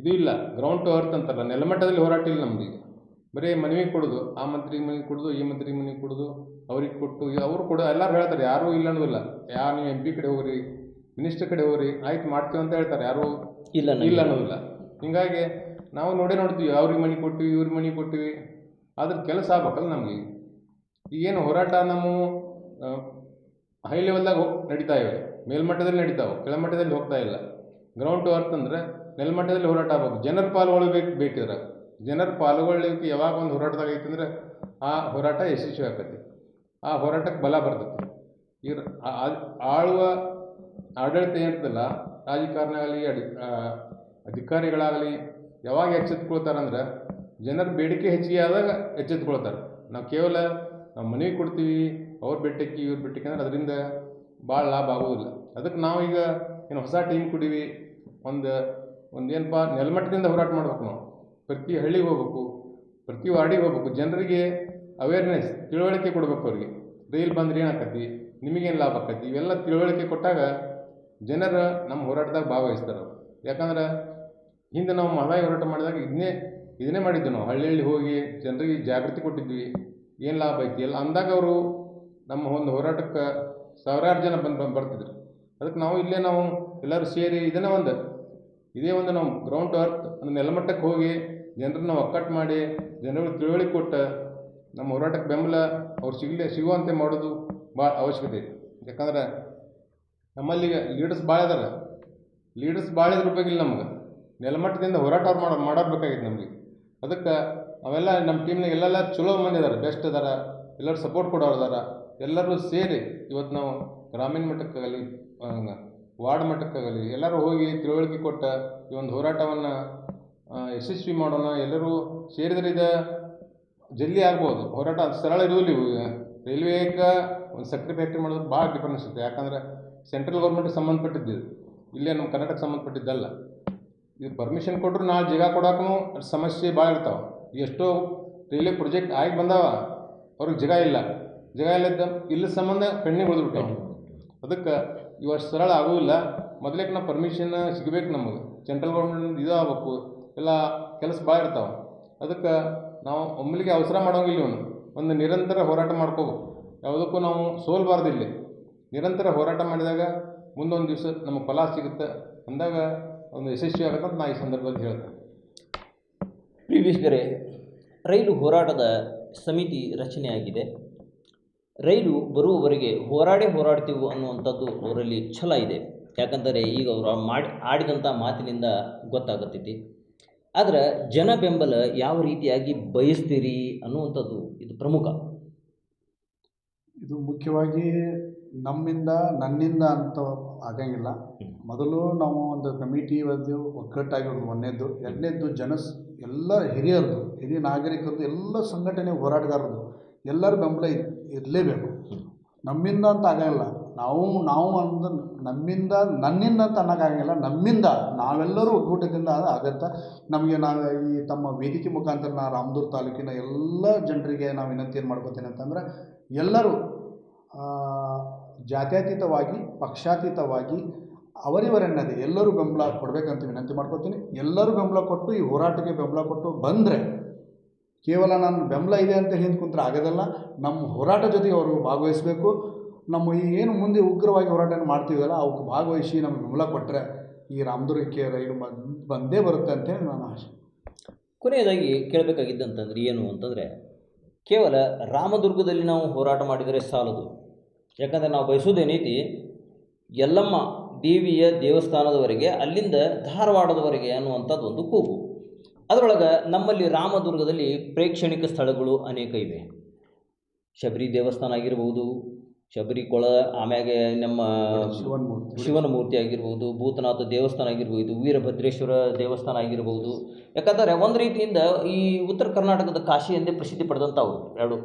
ಇದು ಇಲ್ಲ. ಗ್ರೌಂಡ್ ಟು ಅರ್ತ್ ಅಂತಾರಲ್ಲ ನೆಲಮಟ್ಟದಲ್ಲಿ ಹೋರಾಟ ಇಲ್ಲ ನಮ್ದು ಈಗ. ಬರೀ ಮನವಿ ಕೊಡೋದು ಆ ಮಂತ್ರಿಗೆ ಮನವಿ ಕೊಡೋದು ಈ ಮಂತ್ರಿಗೆ ಮನವಿ ಕೊಡೋದು ಅವ್ರಿಗೆ ಕೊಟ್ಟು ಅವರು ಕೂಡ ಎಲ್ಲರೂ ಹೇಳ್ತಾರೆ ಯಾರೂ ಇಲ್ಲ ಅನ್ನೋದಿಲ್ಲ. ಯಾ ನೀವು ಎಂ ಪಿ ಕಡೆ ಹೋಗ್ರಿ ಮಿನಿಸ್ಟರ್ ಕಡೆ ಹೋಗ್ರಿ ಆಯ್ತು ಮಾಡ್ತೀವಿ ಅಂತ ಹೇಳ್ತಾರೆ. ಯಾರೂ ಇಲ್ಲ ಇಲ್ಲ ಅನ್ನೋದಿಲ್ಲ. ಹಿಂಗಾಗಿ ನಾವು ನೋಡೇ ನೋಡ್ತೀವಿ ಅವ್ರಿಗೆ ಮನೆ ಕೊಟ್ಟಿವಿ ಇವ್ರಿಗೆ ಮನೆ ಕೊಟ್ಟಿವಿ ಅದ್ರ ಕೆಲಸ ಆಗ್ಬೇಕಲ್ಲ ನಮಗೆ ಈಗೇನು ಹೋರಾಟ ನಾವು ಹೈ ಲೆವೆಲ್ದಾಗ ಹೋಗಿ ನಡೀತಾ ಇವೆ. ಮೇಲ್ಮಟ್ಟದಲ್ಲಿ ನಡೀತಾವೆ ಕೆಳಮಟ್ಟದಲ್ಲಿ ಹೋಗ್ತಾ ಇಲ್ಲ. ಗ್ರೌಂಡ್ ಟು ಅರ್ತ್ ಅಂದರೆ ನೆಲಮಟ್ಟದಲ್ಲಿ ಹೋರಾಟ ಆಗ್ಬೇಕು. ಜನರ ಪಾಲ್ಗೊಳ್ಬೇಕು ಬೇಕಿದ್ರೆ. ಜನರ ಪಾಲ್ಗೊಳ್ಳಿಕ್ಕೆ ಯಾವಾಗ ಒಂದು ಹೋರಾಟದಾಗ ಐತಂದ್ರೆ ಆ ಹೋರಾಟ ಯಶಸ್ವಿ ಆಕತಿ. ಆ ಹೋರಾಟಕ್ಕೆ ಬಲ ಬರ್ತೈತಿ. ಆ- ಆಳುವ ಆಡಳಿತ ಏನಿರ್ತಲ್ಲ ರಾಜಕಾರಣ ಆಗಲಿ ಅಡಿ ಅಧಿಕಾರಿಗಳಾಗಲಿ ಯಾವಾಗ ಎಚ್ಚೆತ್ಕೊಳ್ತಾರಂದ್ರೆ ಜನರ ಬೇಡಿಕೆ ಹೆಚ್ಚಿಗೆ ಆದಾಗ ಎಚ್ಚೆತ್ಕೊಳ್ತಾರೆ. ನಾವು ಕೇವಲ ನಾವು ಮನೆಗೆ ಕೊಡ್ತೀವಿ, ಅವ್ರ ಬೆಟ್ಟಕ್ಕೆ ಇವ್ರ ಬೆಟ್ಟಕ್ಕೆ ಅಂದ್ರೆ ಅದರಿಂದ ಭಾಳ ಲಾಭ ಆಗೋದಿಲ್ಲ. ಅದಕ್ಕೆ ನಾವೀಗ ಏನು ಹೊಸ ಟೀಮ್ ಕೊಡೀವಿ, ಒಂದು ಒಂದು ಏನಪ್ಪ ನೆಲಮಟ್ಟದಿಂದ ಹೋರಾಟ ಮಾಡ್ಬೇಕು ನಾವು. ಪ್ರತಿ ಹಳ್ಳಿಗೆ ಹೋಗ್ಬೇಕು, ಪ್ರತಿ ವಾರ್ಡಿಗೆ ಹೋಗ್ಬೇಕು. ಜನರಿಗೆ ಅವೇರ್ನೆಸ್ ತಿಳುವಳಿಕೆ ಕೊಡ್ಬೇಕು ಅವ್ರಿಗೆ. ರೈಲ್ ಬಂದ್ರೆ ಏನಾಕತಿ ನಿಮಗೇನು ಲಾಭ ಆಕತಿ? ಇವೆಲ್ಲ ತಿಳುವಳಿಕೆ ಕೊಟ್ಟಾಗ ಜನರು ನಮ್ಮ ಹೋರಾಟದಾಗ ಭಾಗವಹಿಸ್ತಾರೆ ಅವರು. ಯಾಕಂದ್ರೆ ಹಿಂದೆ ನಾವು ಮಹದಾಯಿ ಹೋರಾಟ ಮಾಡಿದಾಗ ಇದನ್ನೇ ಇದನ್ನೇ ಮಾಡಿದ್ವಿ ನಾವು. ಹಳ್ಳಿ ಹಳ್ಳಿ ಹೋಗಿ ಜನರಿಗೆ ಜಾಗೃತಿ ಕೊಟ್ಟಿದ್ವಿ. ಏನು ಲಾಭ ಐತಿ ಎಲ್ಲ ಅಂದಾಗ ಅವರು ನಮ್ಮ ಒಂದು ಹೋರಾಟಕ್ಕೆ ಸಾವಿರಾರು ಜನ ಬಂದು ಬರ್ತಿದ್ರು. ಅದಕ್ಕೆ ನಾವು ಇಲ್ಲೇ ನಾವು ಎಲ್ಲರೂ ಸೇರಿ ಇದನ್ನೇ ಒಂದು ಇದೇ ಒಂದು ನಾವು ಗ್ರೌಂಡ್ ಟು ಅರ್ತ್ ನೆಲಮಟ್ಟಕ್ಕೆ ಹೋಗಿ ಜನರನ್ನ ಒಕ್ಕಟ್ಟು ಮಾಡಿ ಜನರಿಗೆ ತಿಳುವಳಿಕೆ ಕೊಟ್ಟು ನಮ್ಮ ಹೋರಾಟಕ್ಕೆ ಬೆಂಬಲ ಅವ್ರು ಸಿಗಲಿ ಸಿಗುವಂತೆ ಮಾಡೋದು ಭಾಳ ಅವಶ್ಯಕತೆ ಐತಿ ಯಾಕಂದ್ರೆ ನಮ್ಮಲ್ಲಿ ಲೀಡರ್ಸ್ ಭಾಳ ಇದಾರೆ. ಲೀಡರ್ಸ್ ಭಾಳ ಇದ್ರ ಬೇಕಿಲ್ಲ ನಮ್ಗೆ ನೆಲಮಟ್ಟದಿಂದ ಹೋರಾಟ ಅವ್ರು ಮಾಡೋ ನಮಗೆ. ಅದಕ್ಕೆ ಅವೆಲ್ಲ ನಮ್ಮ ಟೀಮ್ನಾಗ ಎಲ್ಲೆಲ್ಲ ಚಲೋ ಮಂದಿ ಇದಾರೆ ಬೆಸ್ಟ್ ಇದಾರೆ ಎಲ್ಲರೂ ಸಪೋರ್ಟ್ ಕೊಡೋರು ಇದಾರೆ ಎಲ್ಲರೂ ಸೇರಿ ಇವತ್ತು ನಾವು ಗ್ರಾಮೀಣ ಮಟ್ಟಕ್ಕಾಗಲಿ ಆ, ವಾರ್ಡ್ ಮಟ್ಟಕ್ಕಾಗಲಿ, ಎಲ್ಲರೂ ಹೋಗಿ ತಿಳುವಳಿಕೆ ಕೊಟ್ಟ ಈ ಒಂದು ಹೋರಾಟವನ್ನು ಯಶಸ್ವಿ ಮಾಡೋಣ, ಎಲ್ಲರೂ ಸೇರಿದ್ರೆ ಇದು ಜಲ್ದಿ ಆಗ್ಬೋದು. ಹೋರಾಟ ಸರಳ ಇರುವುದಿಲ್ಲ ಇವು. ರೈಲ್ವೇಗೆ ಒಂದು ಸಕ್ಕರೆ ಫ್ಯಾಕ್ಟ್ರಿ ಮಾಡೋದು ಭಾಳ ಡಿಫರೆನ್ಸ್ ಇರುತ್ತೆ ಯಾಕಂದ್ರೆ ಸೆಂಟ್ರಲ್ ಗೌರ್ಮೆಂಟ್ಗೆ ಸಂಬಂಧಪಟ್ಟಿದ್ದು. ಇಲ್ಲೇ ನಮ್ಮ ಕರ್ನಾಟಕ ಸಂಬಂಧಪಟ್ಟಿದ್ದಲ್ಲ. ಇದು ಪರ್ಮಿಷನ್ ಕೊಟ್ಟರು ನಾಳೆ ಜಾಗ ಕೊಡೋಕ್ಕೂ ಸಮಸ್ಯೆ ಭಾಳ ಇರ್ತಾವೆ. ಎಷ್ಟೋ ರೈಲ್ವೆ ಪ್ರಾಜೆಕ್ಟ್ ಆಗಿ ಬಂದಾವ, ಅವ್ರಿಗೆ ಜಾಗ ಇಲ್ಲ. ಜಾಗ ಇಲ್ಲದ ಇಲ್ಲ ಸಂಬಂಧ ಪೆಂಡಿಂಗ್ ಉಳಿದ್ಬಿಟ್ಟು ಅದಕ್ಕೆ ಇವಷ್ಟು ಸರಳ ಆಗೋದಿಲ್ಲ. ಮೊದಲೇಕ ನಾವು ಪರ್ಮಿಷನ್ ಸಿಗಬೇಕು ನಮಗೆ. ಸೆಂಟ್ರಲ್ ಗೌರ್ಮೆಂಟ್ ಇದು ಆಗ್ಬೇಕು ಎಲ್ಲ ಕೆಲಸ ಭಾಳ ಇರ್ತಾವೆ. ಅದಕ್ಕೆ ನಾವು ಒಮ್ಮೆಲಿಗೆ ಅವಸರ ಮಾಡೋಂಗಿಲ್ಲ ಇವನು. ಒಂದು ನಿರಂತರ ಹೋರಾಟ ಮಾಡ್ಕೋಬೇಕು. ಯಾವುದಕ್ಕೂ ನಾವು ಸೋಲ್ಬಾರ್ದಿಲ್ಲಿ. ನಿರಂತರ ಹೋರಾಟ ಮಾಡಿದಾಗ ಮುಂದೊಂದು ದಿವಸ ನಮಗೆ ಫಲ ಸಿಗುತ್ತೆ ಅಂದಾಗ ಒಂದು ಯಶಸ್ವಿ ಆಗುತ್ತೆ ಅಂತ ನಾ ಈ ಸಂದರ್ಭದಲ್ಲಿ ಹೇಳ್ತೇನೆ. ಪ್ರೀವಿಯಸ್ಗರೆ ರೈಲು ಹೋರಾಟದ ಸಮಿತಿ ರಚನೆಯಾಗಿದೆ. ರೈಲು ಬರುವವರೆಗೆ ಹೋರಾಡೇ ಹೋರಾಡ್ತೀವಿ ಅನ್ನುವಂಥದ್ದು ಅವರಲ್ಲಿ ಛಲ ಇದೆ. ಯಾಕಂದರೆ ಈಗ ಅವರು ಮಾಡಿ ಆಡಿದಂಥ ಮಾತಿನಿಂದ ಗೊತ್ತಾಗತ್ತೈತಿ ಆದರೆ ಜನ ಬೆಂಬಲ ಯಾವ ರೀತಿಯಾಗಿ ಬಯಸ್ತೀರಿ ಅನ್ನುವಂಥದ್ದು ಇದು ಪ್ರಮುಖ. ಇದು ಮುಖ್ಯವಾಗಿ ನಮ್ಮಿಂದ ನನ್ನಿಂದ ಅಂತ ಆಗಂಗಿಲ್ಲ. ಮೊದಲು ನಾವು ಒಂದು ಕಮಿಟಿ ಒಂದು ಒಗ್ಗಟ್ಟಾಗಿರೋದು ಒಂದನೇದ್ದು ಎರಡನೇದ್ದು ಜನಸ್ ಎಲ್ಲ ಹಿರಿಯರದು ಹಿರಿಯ ನಾಗರಿಕರದ್ದು ಎಲ್ಲ ಸಂಘಟನೆ ಹೋರಾಟಗಾರರದು. ಎಲ್ಲರ ಬೆಂಬಲ ಇರ್- ಇರಲೇಬೇಕು. ನಮ್ಮಿಂದ ಅಂತ ಆಗೋಲ್ಲ ನಾವು ನಾವು ಅಂದ, ನಮ್ಮಿಂದ, ನನ್ನಿಂದ ಅಂತ ಅನ್ನೋಕ್ಕಾಗಂಗಿಲ್ಲ ನಮ್ಮಿಂದ, ನಾವೆಲ್ಲರೂ ಒಕ್ಕೂಟದಿಂದ ಆಗುತ್ತೆ ನಮಗೆ ನಾವು ಈ ತಮ್ಮ ವೇದಿಕೆ ಮುಖಾಂತರ ನಾ ರಾಮದೂರ್ ತಾಲೂಕಿನ ಎಲ್ಲ ಜನರಿಗೆ ನಾವು ವಿನಂತಿ ಏನು ಮಾಡ್ಕೋತೀನಿ ಅಂತಂದ್ರೆ, ಎಲ್ಲರೂ ಜಾತ್ಯತೀತವಾಗಿ, ಪಕ್ಷಾತೀತವಾಗಿ, ಅವರಿವರೆನ್ನದೇ ಎಲ್ಲರೂ ಬೆಂಬಲ ಕೊಡಬೇಕಂತ ವಿನಂತಿ ಮಾಡ್ಕೊತೀನಿ. ಎಲ್ಲರೂ ಬೆಂಬಲ ಕೊಟ್ಟು, ಈ ಹೋರಾಟಕ್ಕೆ ಬೆಂಬಲ ಕೊಟ್ಟು ಬಂದರೆ ಕೇವಲ ನನ್ನ ಬೆಂಬಲ ಇದೆ ಅಂತ ಹಿಂದೆ ಕುಂತ್ರೆ ಆಗೋದಲ್ಲ. ನಮ್ಮ ಹೋರಾಟ ಜೊತೆಗೆ ಅವರು ಭಾಗವಹಿಸಬೇಕು. ನಮ್ಮ ಈ ಏನು ಮುಂದೆ ಉಗ್ರವಾಗಿ ಹೋರಾಟ ಮಾಡ್ತೀವಲ್ಲ ಅವಕ್ಕೆ ಭಾಗವಹಿಸಿ ನಮ್ಗೆ ಬೆಂಬಲ ಕೊಟ್ಟರೆ ಈ ರಾಮದುರ್ಗಕ್ಕೆ ರೈಲು ಬಂದ್ ಬರುತ್ತೆ ಅಂತೇಳಿ ನನ್ನ ಆಶೆ. ಕೊನೆಯದಾಗಿ ಕೇಳಬೇಕಾಗಿದ್ದಂತಂದ್ರೆ ಏನು ಅಂತಂದರೆ, ಕೇವಲ ರಾಮದುರ್ಗದಲ್ಲಿ ನಾವು ಹೋರಾಟ ಮಾಡಿದರೆ ಸಾಲದು. ಯಾಕಂದರೆ ನಾವು ಬಯಸೋದೇನೈತಿ ಯಲ್ಲಮ್ಮ ದೇವಿಯ ದೇವಸ್ಥಾನದವರೆಗೆ ಅಲ್ಲಿಂದ ಧಾರವಾಡದವರೆಗೆ ಅನ್ನುವಂಥದ್ದು ಒಂದು ಕೂಗು. ಅದರೊಳಗೆ ನಮ್ಮಲ್ಲಿ ರಾಮದುರ್ಗದಲ್ಲಿ ಪ್ರೇಕ್ಷಣಿಕ ಸ್ಥಳಗಳು ಅನೇಕ ಇವೆ. ಶಬರಿ ದೇವಸ್ಥಾನ ಆಗಿರ್ಬೋದು ಶಬರಿ ಕೊಳ ಆಮ್ಯಾಗೆ ನಮ್ಮ ಶಿವನ್ ಮೂರ್ತಿ ಆಗಿರ್ಬೋದು ಭೂತನಾಥ ದೇವಸ್ಥಾನ ಆಗಿರ್ಬೋದು ವೀರಭದ್ರೇಶ್ವರ ದೇವಸ್ಥಾನ ಆಗಿರ್ಬೋದು. ಯಾಕಂದರೆ ಒಂದು ರೀತಿಯಿಂದ ಈ ಉತ್ತರ ಕರ್ನಾಟಕದ ಕಾಶಿ ಎಂದೇ ಪ್ರಸಿದ್ಧಿ ಪಡೆದಂಥವು ಎರಡು.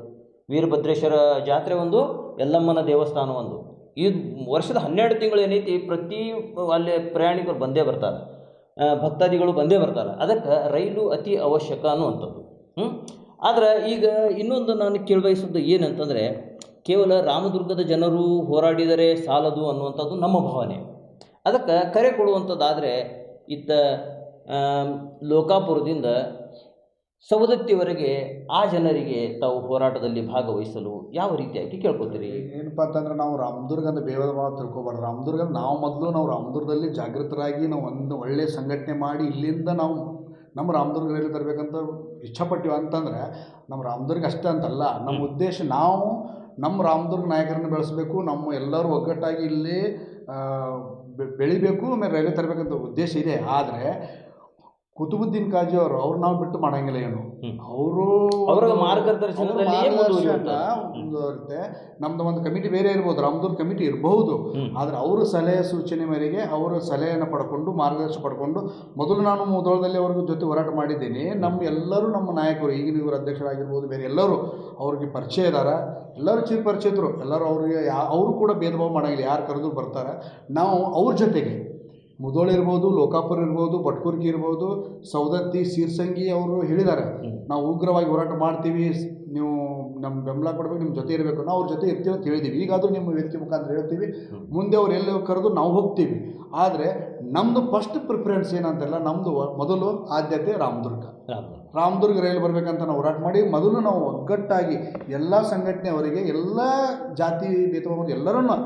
ವೀರಭದ್ರೇಶ್ವರ ಜಾತ್ರೆ ಒಂದು ಯಲ್ಲಮ್ಮನ ದೇವಸ್ಥಾನ ಒಂದು. ಈ ವರ್ಷದ ಹನ್ನೆರಡು ತಿಂಗಳು ಏನೈತಿ ಪ್ರತಿ ಅಲ್ಲಿ ಪ್ರಯಾಣಿಕರು ಬಂದೇ ಬರ್ತಾರೆ. ಭಕ್ತಾದಿಗಳು ಬಂದೇ ಬರ್ತಾರೆ. ಅದಕ್ಕೆ ರೈಲು ಅತಿ ಅವಶ್ಯಕ ಅನ್ನುವಂಥದ್ದು. ಹ್ಞೂ ಆದ್ರೆ ಈಗ ಇನ್ನೊಂದು ನಾನು ಕೇಳಬಯಸಿದ್ದು ಏನಂತಂದರೆ, ಕೇವಲ ರಾಮದುರ್ಗದ ಜನರು ಹೋರಾಡಿದರೆ ಸಾಲದು ಅನ್ನುವಂಥದ್ದು ನಮ್ಮ ಭಾವನೆ. ಅದಕ್ಕೆ ಕರೆ ಕೊಡುವಂಥದ್ದಾದರೆ ಇತ್ತ ಲೋಕಾಪುರದಿಂದ ಸವದತ್ತಿವರೆಗೆ ಆ ಜನರಿಗೆ ತಾವು ಹೋರಾಟದಲ್ಲಿ ಭಾಗವಹಿಸಲು ಯಾವ ರೀತಿಯಾಗಿ ಕೇಳ್ಕೊತೀರಿ? ಏನಪ್ಪ ಅಂತಂದ್ರೆ ನಾವು ರಾಮದುರ್ಗ ಅಂತ ಭಾಳ ತಿಳ್ಕೊಬಾರ್ದು. ರಾಮದುರ್ಗ ನಾವು ಮೊದಲು ನಾವು ರಾಮದುರ್ಗದಲ್ಲಿ ಜಾಗೃತರಾಗಿ ನಾವು ಒಂದು ಒಳ್ಳೆಯ ಸಂಘಟನೆ ಮಾಡಿ ಇಲ್ಲಿಂದ ನಾವು ನಮ್ಮ ರಾಮದುರ್ಗ ರೈಲು ತರಬೇಕಂತ ಇಚ್ಛಪಟ್ಟಿವಿ ಅಂತಂದ್ರೆ ನಮ್ಮ ರಾಮದುರ್ಗ ಅಷ್ಟೇ ಅಂತಲ್ಲ. ನಮ್ಮ ಉದ್ದೇಶ ನಾವು ನಮ್ಮ ರಾಮದುರ್ಗ ನಾಯಕರನ್ನು ಬೆಳೆಸಬೇಕು ನಮ್ಮ ಎಲ್ಲರೂ ಒಗ್ಗಟ್ಟಾಗಿ ಇಲ್ಲಿ ಬೆಳಿಬೇಕು ಆಮೇಲೆ ರೈಲು ತರಬೇಕಂತ ಉದ್ದೇಶ ಇದೆ. ಆದರೆ ಕುತುಬುದ್ದೀನ್ ಕಾಜಿ ಅವರು ಅವ್ರು ನಾವು ಬಿಟ್ಟು ಮಾಡಂಗಿಲ್ಲ ಏನು? ಅವರು ಅವರ ಮಾರ್ಗದರ್ಶನದಲ್ಲಿ. ಮುಂದುವರಿಯುತ್ತೆ? ನಮ್ದು ಒಂದು ಕಮಿಟಿ ಬೇರೆ ಇರ್ಬೋದು ರಾಮದೂರ್ ಕಮಿಟಿ ಇರಬಹುದು. ಆದ್ರೆ ಅವರ ಸಲಹೆ ಸೂಚನೆ ಮೇರೆಗೆ ಅವರ ಸಲಹೆಯನ್ನು ಪಡ್ಕೊಂಡು ಮಾರ್ಗದರ್ಶನ ಪಡ್ಕೊಂಡು ಮೊದಲು ನಾನು ಮೊದಲದಲ್ಲಿ ಅವ್ರ ಜೊತೆ ಹೋರಾಟ ಮಾಡಿದ್ದೀನಿ. ನಮ್ಮ ಎಲ್ಲರೂ ನಮ್ಮ ನಾಯಕರು ಈಗಿನ ಇವರು ಅಧ್ಯಕ್ಷರಾಗಿರ್ಬೋದು ಬೇರೆ ಎಲ್ಲರೂ ಅವ್ರಿಗೆ ಪರಿಚಯ ಇದಾರ. ಎಲ್ಲರೂ ಚಿಕ್ಕ ಪರಿಚಯ ಇದ್ರು ಎಲ್ಲರೂ ಅವ್ರಿಗೆ ಯಾ ಅವರು ಕೂಡ ಭೇದ ಭಾವ ಮಾಡಂಗಿಲ್ಲ. ಯಾರು ಕರೆದ್ರು ಬರ್ತಾರೆ. ನಾವು ಅವ್ರ ಜೊತೆಗೆ. ಮುದೋಳ ಇರ್ಬೋದು ಲೋಕಾಪುರ ಇರ್ಬೋದು ಬಟ್ಕುರ್ಕಿ ಇರ್ಬೋದು ಸೌದತ್ತಿ ಶೀರ್ಸಂಗಿ ಅವರು ಹೇಳಿದ್ದಾರೆ. ನಾವು ಉಗ್ರವಾಗಿ ಹೋರಾಟ ಮಾಡ್ತೀವಿ ನೀವು ನಮ್ಮ ಬೆಂಬಲ ಕೊಡಬೇಕು ನಿಮ್ಮ ಜೊತೆ ಇರಬೇಕು ನಾವು ಅವ್ರ ಜೊತೆ ಇರ್ತೀವಿ ಅಂತ ಹೇಳಿದ್ದೀವಿ ಈಗಾದರೂ ನಿಮ್ಮ ವ್ಯಕ್ತಿ ಮುಖಾಂತರ ಹೇಳ್ತೀವಿ. ಮುಂದೆ ಅವ್ರು ಎಲ್ಲಿ ಕರೆದು ನಾವು ಹೋಗ್ತೀವಿ. ಆದರೆ ನಮ್ಮದು ಫಸ್ಟ್ ಪ್ರಿಫರೆನ್ಸ್ ಏನಂತಲ್ಲ ನಮ್ಮದು ಮೊದಲು ಆದ್ಯತೆ ರಾಮದುರ್ಗ. ರಾಮದುರ್ಗ. ರೈಲು ಬರಬೇಕಂತ ನಾವು ಹೋರಾಟ ಮಾಡಿ ಮೊದಲು ನಾವು ಒಗ್ಗಟ್ಟಾಗಿ ಎಲ್ಲ ಸಂಘಟನೆಯವರಿಗೆ ಎಲ್ಲ ಜಾತಿ ಭೇದಭಾವ ಎಲ್ಲರನ್ನು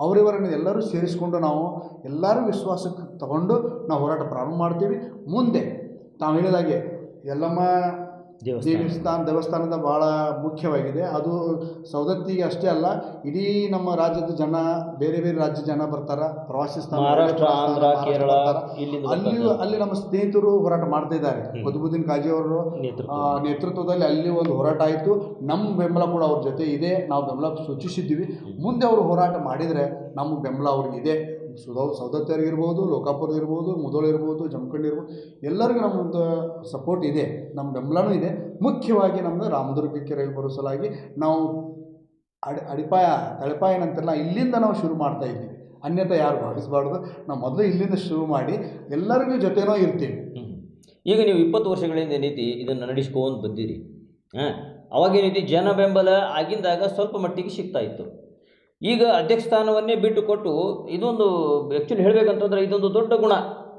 ಅವರಿವರನ್ನು ಎಲ್ಲರೂ ಸೇರಿಸಿಕೊಂಡು ನಾವು ಎಲ್ಲರೂ ವಿಶ್ವಾಸಕ್ಕೆ ತಗೊಂಡು ನಾವು ಹೋರಾಟ ಪ್ರಾರಂಭ ಮಾಡ್ತೀವಿ. ಮುಂದೆ ತಾವು ಹೇಳಿದಾಗೆ ಎಲ್ಲಮ್ಮ ದೇವಸ್ಥಾನ. ದೇವಸ್ಥಾನ ದೇವಸ್ಥಾನದ ಭಾಳ ಮುಖ್ಯವಾಗಿದೆ. ಅದು ಸವದತ್ತಿಗೆ ಅಷ್ಟೇ ಅಲ್ಲ ಇಡೀ ನಮ್ಮ ರಾಜ್ಯದ ಜನ ಬೇರೆ ಬೇರೆ ರಾಜ್ಯದ ಜನ ಬರ್ತಾರ ಪ್ರವಾಸಿ ಸ್ಥಾನ ಮಹಾರಾಷ್ಟ್ರ ಆಂಧ್ರ ಕೇರಳ ಅಲ್ಲಿಯೂ ಅಲ್ಲಿ ನಮ್ಮ ಸ್ನೇಹಿತರು ಹೋರಾಟ ಮಾಡ್ತಾ ಇದ್ದಾರೆ. ಹ್ಮ್. ಕುತುಬುದ್ದೀನ್ ಕಾಜಿ ಅವರು ನೇತೃತ್ವದಲ್ಲಿ. ಅಲ್ಲಿ ಒಂದು ಹೋರಾಟ ಆಯಿತು. ನಮ್ಮ ಬೆಂಬಲ ಕೂಡ ಅವ್ರ ಜೊತೆ ಇದೆ. ನಾವು ಬೆಂಬಲ ಸೂಚಿಸಿದ್ದೀವಿ. ಮುಂದೆ ಅವರು ಹೋರಾಟ ಮಾಡಿದರೆ ನಮ್ಮ ಬೆಂಬಲ ಅವ್ರಿಗೆ ಇದೆ. ಸುಧೌ ಸೌದತ್ತಿಯರಿಗಿರ್ಬೋದು ಲೋಕಾಪುರ ಇರ್ಬೋದು ಮುದೋಳ ಇರ್ಬೋದು ಜಮಖಂಡಿ ಇರ್ಬೋದು ಎಲ್ಲರಿಗೂ ನಮ್ಮದು ಸಪೋರ್ಟ್ ಇದೆ. ನಮ್ಮ ಬೆಂಬಲವೂ ಇದೆ. ಮುಖ್ಯವಾಗಿ ನಮ್ಮದು ರಾಮದುರ್ಗಕ್ಕೆ ರೈಲು ಬರೋ ಸಲುವಾಗಿ ನಾವು ಅಡಿ, ಅಡಿಪಾಯ ತಳಪಾಯ ಏನಂತಾರಲ್ಲ ಇಲ್ಲಿಂದ ನಾವು ಶುರು ಮಾಡ್ತಾ ಇದ್ದೀವಿ. ಅನ್ಯತಾ ಯಾರು ಭಾವಿಸಬಾರ್ದು. ನಾವು ಮೊದಲು ಇಲ್ಲಿಂದ ಶುರು ಮಾಡಿ ಎಲ್ಲರಿಗೂ ಜೊತೆನೋ ಇರ್ತೀವಿ. ಈಗ ನೀವು ಇಪ್ಪತ್ತು ವರ್ಷಗಳಿಂದ ಏನೈತಿ ಇದನ್ನು ನಡೆಸ್ಕೊಂಡು ಬಂದಿರಿ. ಹಾಂ ಅವಾಗೇನೈತಿ ಜನ ಬೆಂಬಲ ಆಗಿಂದಾಗ ಸ್ವಲ್ಪ ಮಟ್ಟಿಗೆ ಸಿಗ್ತಾ ಇತ್ತು. ಈಗ ಅಧ್ಯಕ್ಷ ಸ್ಥಾನವನ್ನೇ ಬಿಟ್ಟು ಕೊಟ್ಟು ಇದೊಂದು ಆ್ಯಕ್ಚುಲಿ ಹೇಳಬೇಕಂತಂದ್ರೆ ಇದೊಂದು ದೊಡ್ಡ ಗುಣ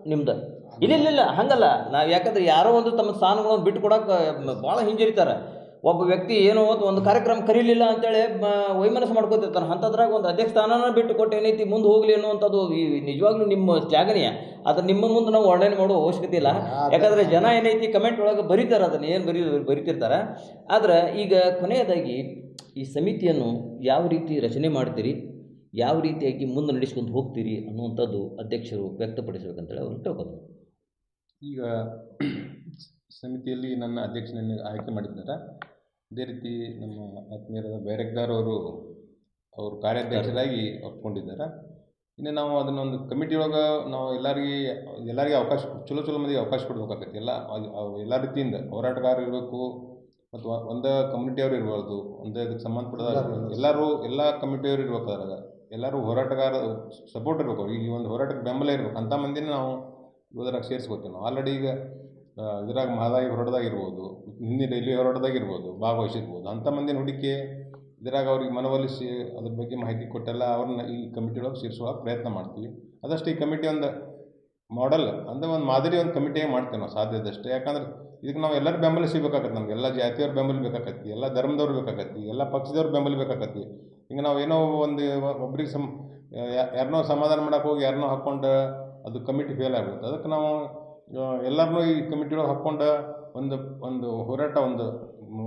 ನಿಮ್ದು. ಇಲ್ಲ ಇಲ್ಲ ಹಂಗಲ್ಲ. ನಾವು ಯಾಕಂದ್ರೆ ಯಾರೋ ಒಂದು ತಮ್ಮ ಸ್ಥಾನಗಳನ್ನು ಬಿಟ್ಟು ಕೊಡೋಕೆ ಭಾಳ ಹಿಂಜರಿತಾರೆ. ಒಬ್ಬ ವ್ಯಕ್ತಿ ಏನೋ ಅಂತ ಒಂದು ಕಾರ್ಯಕ್ರಮ ಕರೀಲಿಲ್ಲ ಅಂತೇಳಿ ವೈಮನಸ್ಸು ಮಾಡ್ಕೋತಿರ್ತಾನೆ. ಅಂಥದ್ರಾಗ ಒಂದು ಅಧ್ಯಕ್ಷ ಸ್ಥಾನನ ಬಿಟ್ಟು ಕೊಟ್ಟು ಏನೈತಿ ಮುಂದೆ ಹೋಗಲಿ ಅನ್ನುವಂಥದ್ದು ಈ ನಿಜವಾಗ್ಲೂ ನಿಮ್ಮ ತ್ಯಾಗನೀಯ. ಅದು ನಿಮ್ಮ ಮುಂದೆ ನಾವು ವರ್ಣನೆ ಮಾಡೋ ಅವಶ್ಯಕತೆ ಇಲ್ಲ. ಯಾಕಂದರೆ ಜನ ಏನೈತಿ ಕಮೆಂಟ್ ಒಳಗೆ ಬರೀತಾರೆ ಅದನ್ನು ಏನು ಬರೀ ಬರೀತಿರ್ತಾರೆ. ಆದ್ರೆ ಈಗ ಕೊನೆಯದಾಗಿ ಈ ಸಮಿತಿಯನ್ನು ಯಾವ ರೀತಿ ರಚನೆ ಮಾಡ್ತೀರಿ, ಯಾವ ರೀತಿಯಾಗಿ ಮುಂದೆ ನಡೆಸ್ಕೊಂಡು ಹೋಗ್ತೀರಿ ಅನ್ನುವಂಥದ್ದು ಅಧ್ಯಕ್ಷರು ವ್ಯಕ್ತಪಡಿಸಬೇಕಂತೇಳಿ ಅವ್ರು ತಿಳ್ಕೊತಾರೆ ಈಗ ಸಮಿತಿಯಲ್ಲಿ ನನ್ನ ಅಧ್ಯಕ್ಷನನ್ನು ಆಯ್ಕೆ ಮಾಡಿದ್ದಾರೆ ಅದೇ ರೀತಿ ನಮ್ಮ ಆತ್ಮೀಯರಾದ ಬೈರಕ್ದಾರ್ ಅವರು ಅವರು ಕಾರ್ಯಾಧ್ಯಕ್ಷರಾಗಿ ಒಪ್ಕೊಂಡಿದ್ದಾರೆ? ಇನ್ನು ನಾವು ಅದನ್ನೊಂದು ಕಮಿಟಿ ಒಳಗೆ ನಾವು ಎಲ್ಲರಿಗೆ ಎಲ್ಲರಿಗೆ ಅವಕಾಶ, ಚಲೋ ಚಲೋ ಮಂದಿಗೆ ಅವಕಾಶ ಕೊಡ್ಬೇಕಾಗತ್ತೆ. ಎಲ್ಲ ಎಲ್ಲ ರೀತಿಯಿಂದ ಹೋರಾಟಗಾರ ಇರಬೇಕು ಮತ್ತು ಒಂದು ಕಮ್ಯುನಿಟಿಯವ್ರು ಇರ್ಬಾರ್ದು ಒಂದೇ ಇದಕ್ಕೆ ಸಂಬಂಧಪಟ್ಟ ಎಲ್ಲರೂ ಎಲ್ಲ ಕಮಿಟಿಯವ್ರು ಇರ್ಬೇಕು ಅದ್ರಾಗ. ಎಲ್ಲರೂ ಹೋರಾಟಗಾರ ಸಪೋರ್ಟ್ ಇರಬೇಕು. ಈ ಒಂದು ಹೋರಾಟಕ್ಕೆ ಬೆಂಬಲ ಇರ್ಬೇಕು. ಅಂಥ ಮಂದಿನ ನಾವು ಇದ್ರಾಗ ಸೇರಿಸ್ಕೋತೀವಿ ನಾವು. ಆಲ್ರೆಡಿ ಈಗ ಇದ್ರಾಗ ಮಹದಾಯಿ ಹೋರಾಟದಾಗ ಇರ್ಬೋದು ಹಿಂದಿನ ರೈಲ್ವೆ ಹೋರಾಟದಾಗ ಇರ್ಬೋದು ಭಾಗವಹಿಸಿರ್ಬೋದು. ಅಂಥ ಮಂದಿನ ಹುಡುಕಿ ಇದ್ರಾಗ ಅವ್ರಿಗೆ ಮನವೊಲಿಸಿ ಅದ್ರ ಬಗ್ಗೆ ಮಾಹಿತಿ ಕೊಟ್ಟೆಲ್ಲ ಅವ್ರನ್ನ ಈ ಕಮಿಟಿ ಒಳಗೆ ಸೇರಿಸುವ ಪ್ರಯತ್ನ ಮಾಡ್ತೀವಿ. ಅದಷ್ಟು ಈ ಕಮಿಟಿ ಒಂದು ಮಾಡಲ್ ಅಂದರೆ ಒಂದು ಮಾದರಿ ಒಂದು ಕಮಿಟಿಯಾಗಿ ಮಾಡ್ತೇವೆ ನಾವು ಸಾಧ್ಯದಷ್ಟು ಯಾಕಂದ್ರೆ ಇದಕ್ಕೆ ನಾವು ಎಲ್ಲರ ಬೆಂಬಲ ಸಿಗಬೇಕಾಗತ್ತೆ ನಮ್ಗೆ, ಎಲ್ಲ ಜಾತಿಯವ್ರ ಬೆಂಬಲ ಬೇಕಾಗತ್ತೆ, ಎಲ್ಲ ಧರ್ಮದವ್ರು ಬೇಕಾಗತ್ತೆ, ಎಲ್ಲ ಪಕ್ಷದವ್ರ ಬೆಂಬಲ ಬೇಕಾಗತ್ತೆ. ಈಗ ನಾವು ಏನೋ ಒಂದು ಒಬ್ರಿಗೆ ಸಮ ಯಾರನ್ನೋ ಸಮಾಧಾನ ಮಾಡೋಕೆ ಹೋಗಿ ಯಾರನ್ನೋ ಹಾಕ್ಕೊಂಡು ಅದು ಕಮಿಟಿ ಫೇಲ್ ಆಗುತ್ತೆ. ಅದಕ್ಕೆ ನಾವು ಎಲ್ಲರನ್ನೂ ಈ ಕಮಿಟಿ ಒಳಗೆ ಹಾಕ್ಕೊಂಡು ಒಂದು ಒಂದು ಹೋರಾಟ, ಒಂದು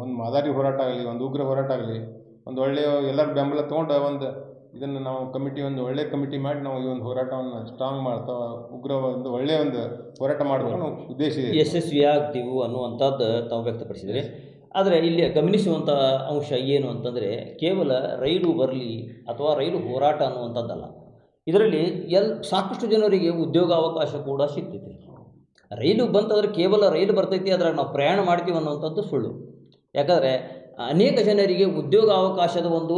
ಒಂದು ಮಾದರಿ ಹೋರಾಟ ಆಗಲಿ, ಒಂದು ಉಗ್ರ ಹೋರಾಟ ಆಗಲಿ, ಒಂದು ಒಳ್ಳೆಯ ಎಲ್ಲರ ಬೆಂಬಲ ತೊಗೊಂಡು ಒಂದು ಇದನ್ನು ನಾವು ಕಮಿಟಿ ಒಂದು ಒಳ್ಳೆಯ ಕಮಿಟಿ ಮಾಡಿ ನಾವು ಈ ಒಂದು ಹೋರಾಟವನ್ನು ಸ್ಟ್ರಾಂಗ್ ಮಾಡ್ತಾ ಉಗ್ರ ಒಂದು ಒಳ್ಳೆಯ ಒಂದು ಹೋರಾಟ ಮಾಡಬೇಕು ಉದ್ದೇಶ ಇದೆ ಆಗ್ತೀವಿ ಅನ್ನುವಂಥದ್ದು ತಾವು ವ್ಯಕ್ತಪಡಿಸಿದರೆ. ಆದರೆ ಇಲ್ಲಿ ಗಮನಿಸುವಂಥ ಅಂಶ ಏನು ಅಂತಂದರೆ ಕೇವಲ ರೈಲು ಬರಲಿ ಅಥವಾ ರೈಲು ಹೋರಾಟ ಅನ್ನುವಂಥದ್ದಲ್ಲ. ಇದರಲ್ಲಿ ಎಲ್, ಸಾಕಷ್ಟು ಜನರಿಗೆ ಉದ್ಯೋಗಾವಕಾಶ ಕೂಡ ಸಿಗ್ತೈತಿ. ರೈಲು ಬಂತಂದ್ರೆ ಕೇವಲ ರೈಲು ಬರ್ತೈತಿ, ಅದ್ರಾಗ ನಾವು ಪ್ರಯಾಣ ಮಾಡ್ತೀವಿ ಅನ್ನುವಂಥದ್ದು ಸುಳ್ಳು. ಯಾಕಂದರೆ ಅನೇಕ ಜನರಿಗೆ ಉದ್ಯೋಗ ಅವಕಾಶದ ಒಂದು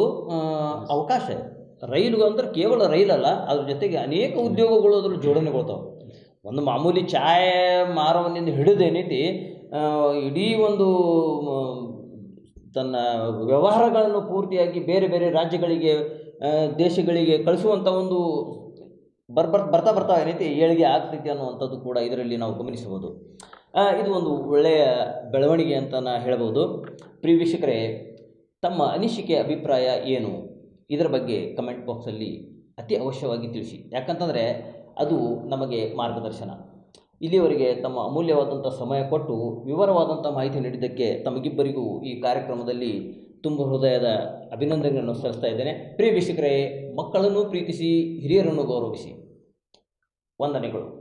ಅವಕಾಶ. ರೈಲು ಅಂದ್ರೆ ಕೇವಲ ರೈಲಲ್ಲ, ಅದ್ರ ಜೊತೆಗೆ ಅನೇಕ ಉದ್ಯೋಗಗಳು ಅದ್ರ ಜೋಡಣೆಗೊಳ್ತಾವೆ. ಒಂದು ಮಾಮೂಲಿ ಚಾಯ್ ಮಾರವನಿಂದ ಹಿಡಿದೇನೈತಿ ಇಡೀ ಒಂದು ತನ್ನ ವ್ಯವಹಾರಗಳನ್ನು ಪೂರ್ತಿಯಾಗಿ ಬೇರೆ ಬೇರೆ ರಾಜ್ಯಗಳಿಗೆ ದೇಶಗಳಿಗೆ ಕಳಿಸುವಂಥ ಒಂದು ಬರ್ ಬರ್ ಬರ್ತಾ ಬರ್ತಾ ಏನೈತಿ, ಏಳಿಗೆ ಆಗ್ತೈತಿ ಅನ್ನುವಂಥದ್ದು ಕೂಡ ಇದರಲ್ಲಿ ನಾವು ಗಮನಿಸಬಹುದು. ಇದು ಒಂದು ಒಳ್ಳೆಯ ಬೆಳವಣಿಗೆ ಅಂತ ನಾ ಹೇಳ್ಬೋದು. ಪ್ರಿಯ ವೀಕ್ಷಕರೇ, ತಮ್ಮ ಅನಿಸಿಕೆ, ಅಭಿಪ್ರಾಯ ಏನು? ಇದರ ಬಗ್ಗೆ ಕಮೆಂಟ್ ಬಾಕ್ಸಲ್ಲಿ ಅತಿ ಅವಶ್ಯವಾಗಿ ತಿಳಿಸಿ. ಯಾಕಂತಂದರೆ ಅದು ನಮಗೆ ಮಾರ್ಗದರ್ಶನ. ಇಲ್ಲಿಯವರೆಗೆ ತಮ್ಮ ಅಮೂಲ್ಯವಾದಂಥ ಸಮಯ ಕೊಟ್ಟು ವಿವರವಾದಂಥ ಮಾಹಿತಿ ನೀಡಿದ್ದಕ್ಕೆ ತಮಗಿಬ್ಬರಿಗೂ ಈ ಕಾರ್ಯಕ್ರಮದಲ್ಲಿ ತುಂಬ ಹೃದಯದ ಅಭಿನಂದನೆಗಳನ್ನು ಸಲ್ಲಿಸ್ತಾ ಇದ್ದೇನೆ. ಪ್ರಿಯ ವೀಕ್ಷಕರೇ, ಮಕ್ಕಳನ್ನು ಪ್ರೀತಿಸಿ, ಹಿರಿಯರನ್ನು ಗೌರವಿಸಿ. ವಂದನೆಗಳು.